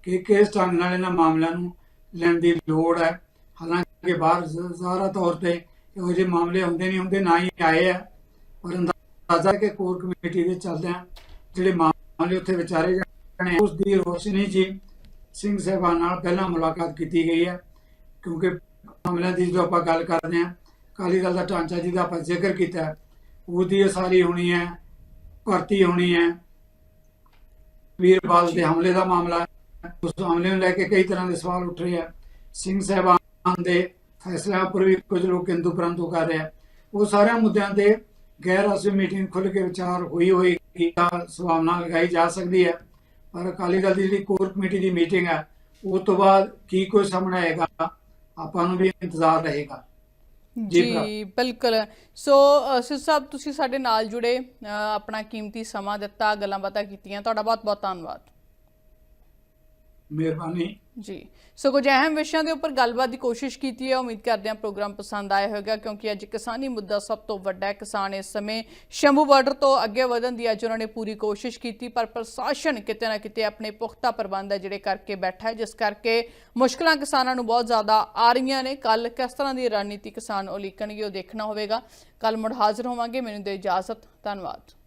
[SPEAKER 2] ਕਿ ਕਿਸ ਢੰਗ ਨਾਲ ਇਹਨਾਂ ਮਾਮਲਿਆਂ ਨੂੰ ਲੈਣ ਦੀ ਲੋੜ ਹੈ। ਹਾਲਾਂਕਿ ਬਾਹਰ ਜ਼- ਤੌਰ ਤੇ ਇਹੋ ਜਿਹੇ ਮਾਮਲੇ ਹੁੰਦੇ ਨਹੀਂ ਹੁੰਦੇ ਨਾ ਹੀ ਆਏ ਆ। ਪਰ ਅੰਦਾਜ਼ਾ ਕਿ ਕੋਰ ਕਮੇਟੀ ਦੇ ਚੱਲਦਿਆਂ ਜਿਹੜੇ ਮਾਮਲੇ ਉੱਥੇ ਵਿਚਾਰੇ ਜਾਣੇ ਉਸ ਦੀ ਰੋਸ਼ਨੀ ਜੀ ਸਿੰਘ ਸਾਹਿਬਾਨ ਨਾਲ ਪਹਿਲਾਂ ਮੁਲਾਕਾਤ ਕੀਤੀ ਗਈ ਹੈ। ਕਿਉਂਕਿ ਮਾਮਲਿਆਂ ਦੀ ਜਦੋਂ ਆਪਾਂ ਗੱਲ ਕਰਦੇ ਹਾਂ ਅਕਾਲੀ ਦਲ ਦਾ ਢਾਂਚਾ ਜਿਹਦਾ ਆਪਾਂ ਜ਼ਿਕਰ ਕੀਤਾ ਹੈ, ਉਹਦੀ ਸਾਰੀ ਹੋਣੀ ਹੈ। ਭਰਤੀ ਹੋਣੀ ਹੈ। ਵੀਰਪਾਲ ਦੇ ਹਮਲੇ ਦਾ ਮਾਮਲਾ ਉਸ ਹਮਲੇ ਨੂੰ ਲੈ ਕੇ ਕਈ ਤਰ੍ਹਾਂ ਦੇ ਸਵਾਲ ਉੱਠ ਰਹੇ ਆ। ਸਿੰਘ ਸਾਹਿਬਾਨ ਦੇ ਫੈਸਲਿਆਂ ਉੱਪਰ ਵੀ ਕੁਝ ਲੋਕ ਕਿੰਤੂ ਪਰੰਤੂ ਕਰ ਰਹੇ ਆ। ਉਹ ਸਾਰਿਆਂ ਮੁੱਦਿਆਂ ਤੇ ਗੈਰ ਰਸਮੀ ਮੀਟਿੰਗ ਖੁੱਲ੍ਹ ਕੇ ਵਿਚਾਰ ਹੋਈ ਹੋਏਗੀ ਤਾਂ ਸੰਭਾਵਨਾ ਲਗਾਈ ਜਾ ਸਕਦੀ ਹੈ। ਪਰ ਅਕਾਲੀ ਦਲ ਦੀ ਜਿਹੜੀ ਕੋਰ ਕਮੇਟੀ ਦੀ ਮੀਟਿੰਗ ਹੈ ਉਸ ਤੋਂ ਬਾਅਦ ਕੀ ਕੁਝ ਸਾਹਮਣੇ ਆਏਗਾ, ਆਪਾਂ ਨੂੰ ਵੀ ਇੰਤਜ਼ਾਰ ਰਹੇਗਾ। ਜੀ
[SPEAKER 1] ਬਿਲਕੁਲ। ਸੋ ਸਿਰ ਸਾਹਿਬ ਤੁਸੀਂ ਸਾਡੇ ਨਾਲ ਜੁੜੇ ਆਪਣਾ ਕੀਮਤੀ ਸਮਾਂ ਦਿੱਤਾ ਗੱਲਾਂ ਬਾਤਾਂ ਕੀਤੀਆਂ ਤੁਹਾਡਾ ਬਹੁਤ ਬਹੁਤ ਧੰਨਵਾਦ।
[SPEAKER 2] ਮਿਹਰਬਾਨੀ।
[SPEAKER 1] ਜੀ। ਸੋ ਕੁਝ ਅਹਿਮ ਵਿਸ਼ਿਆਂ ਦੇ ਉੱਪਰ ਗੱਲਬਾਤ ਦੀ ਕੋਸ਼ਿਸ਼ ਕੀਤੀ ਹੈ। ਉਮੀਦ ਕਰਦੇ ਹਾਂ ਪ੍ਰੋਗਰਾਮ ਪਸੰਦ ਆਇਆ ਹੋਵੇਗਾ, ਕਿਉਂਕਿ ਅੱਜ ਕਿਸਾਨੀ ਮੁੱਦਾ ਸਭ ਤੋਂ ਵੱਡਾ ਹੈ। ਕਿਸਾਨ ਇਸ ਸਮੇਂ ਸ਼ੰਭੂ ਬਾਰਡਰ ਤੋਂ ਅੱਗੇ ਵਧਣ ਦੀ ਅੱਜ ਉਹਨਾਂ ਨੇ ਪੂਰੀ ਕੋਸ਼ਿਸ਼ ਕੀਤੀ, ਪਰ ਪ੍ਰਸ਼ਾਸਨ ਕਿਤੇ ਨਾ ਕਿਤੇ ਆਪਣੇ ਪੁਖਤਾ ਪ੍ਰਬੰਧ ਹੈ ਜਿਹੜੇ ਕਰਕੇ ਬੈਠਾ ਹੈ, ਜਿਸ ਕਰਕੇ ਮੁਸ਼ਕਲਾਂ ਕਿਸਾਨਾਂ ਨੂੰ ਬਹੁਤ ਜ਼ਿਆਦਾ ਆ ਰਹੀਆਂ ਨੇ। ਕੱਲ ਕਿਸ ਤਰ੍ਹਾਂ ਦੀ ਰਣਨੀਤੀ ਕਿਸਾਨ ਉਲੀਕਣਗੇ ਉਹ ਦੇਖਣਾ ਹੋਵੇਗਾ। ਕੱਲ ਮੁੜ ਹਾਜ਼ਰ ਹੋਵਾਂਗੇ। ਮੈਨੂੰ ਦੇ ਇਜਾਜ਼ਤ। ਧੰਨਵਾਦ।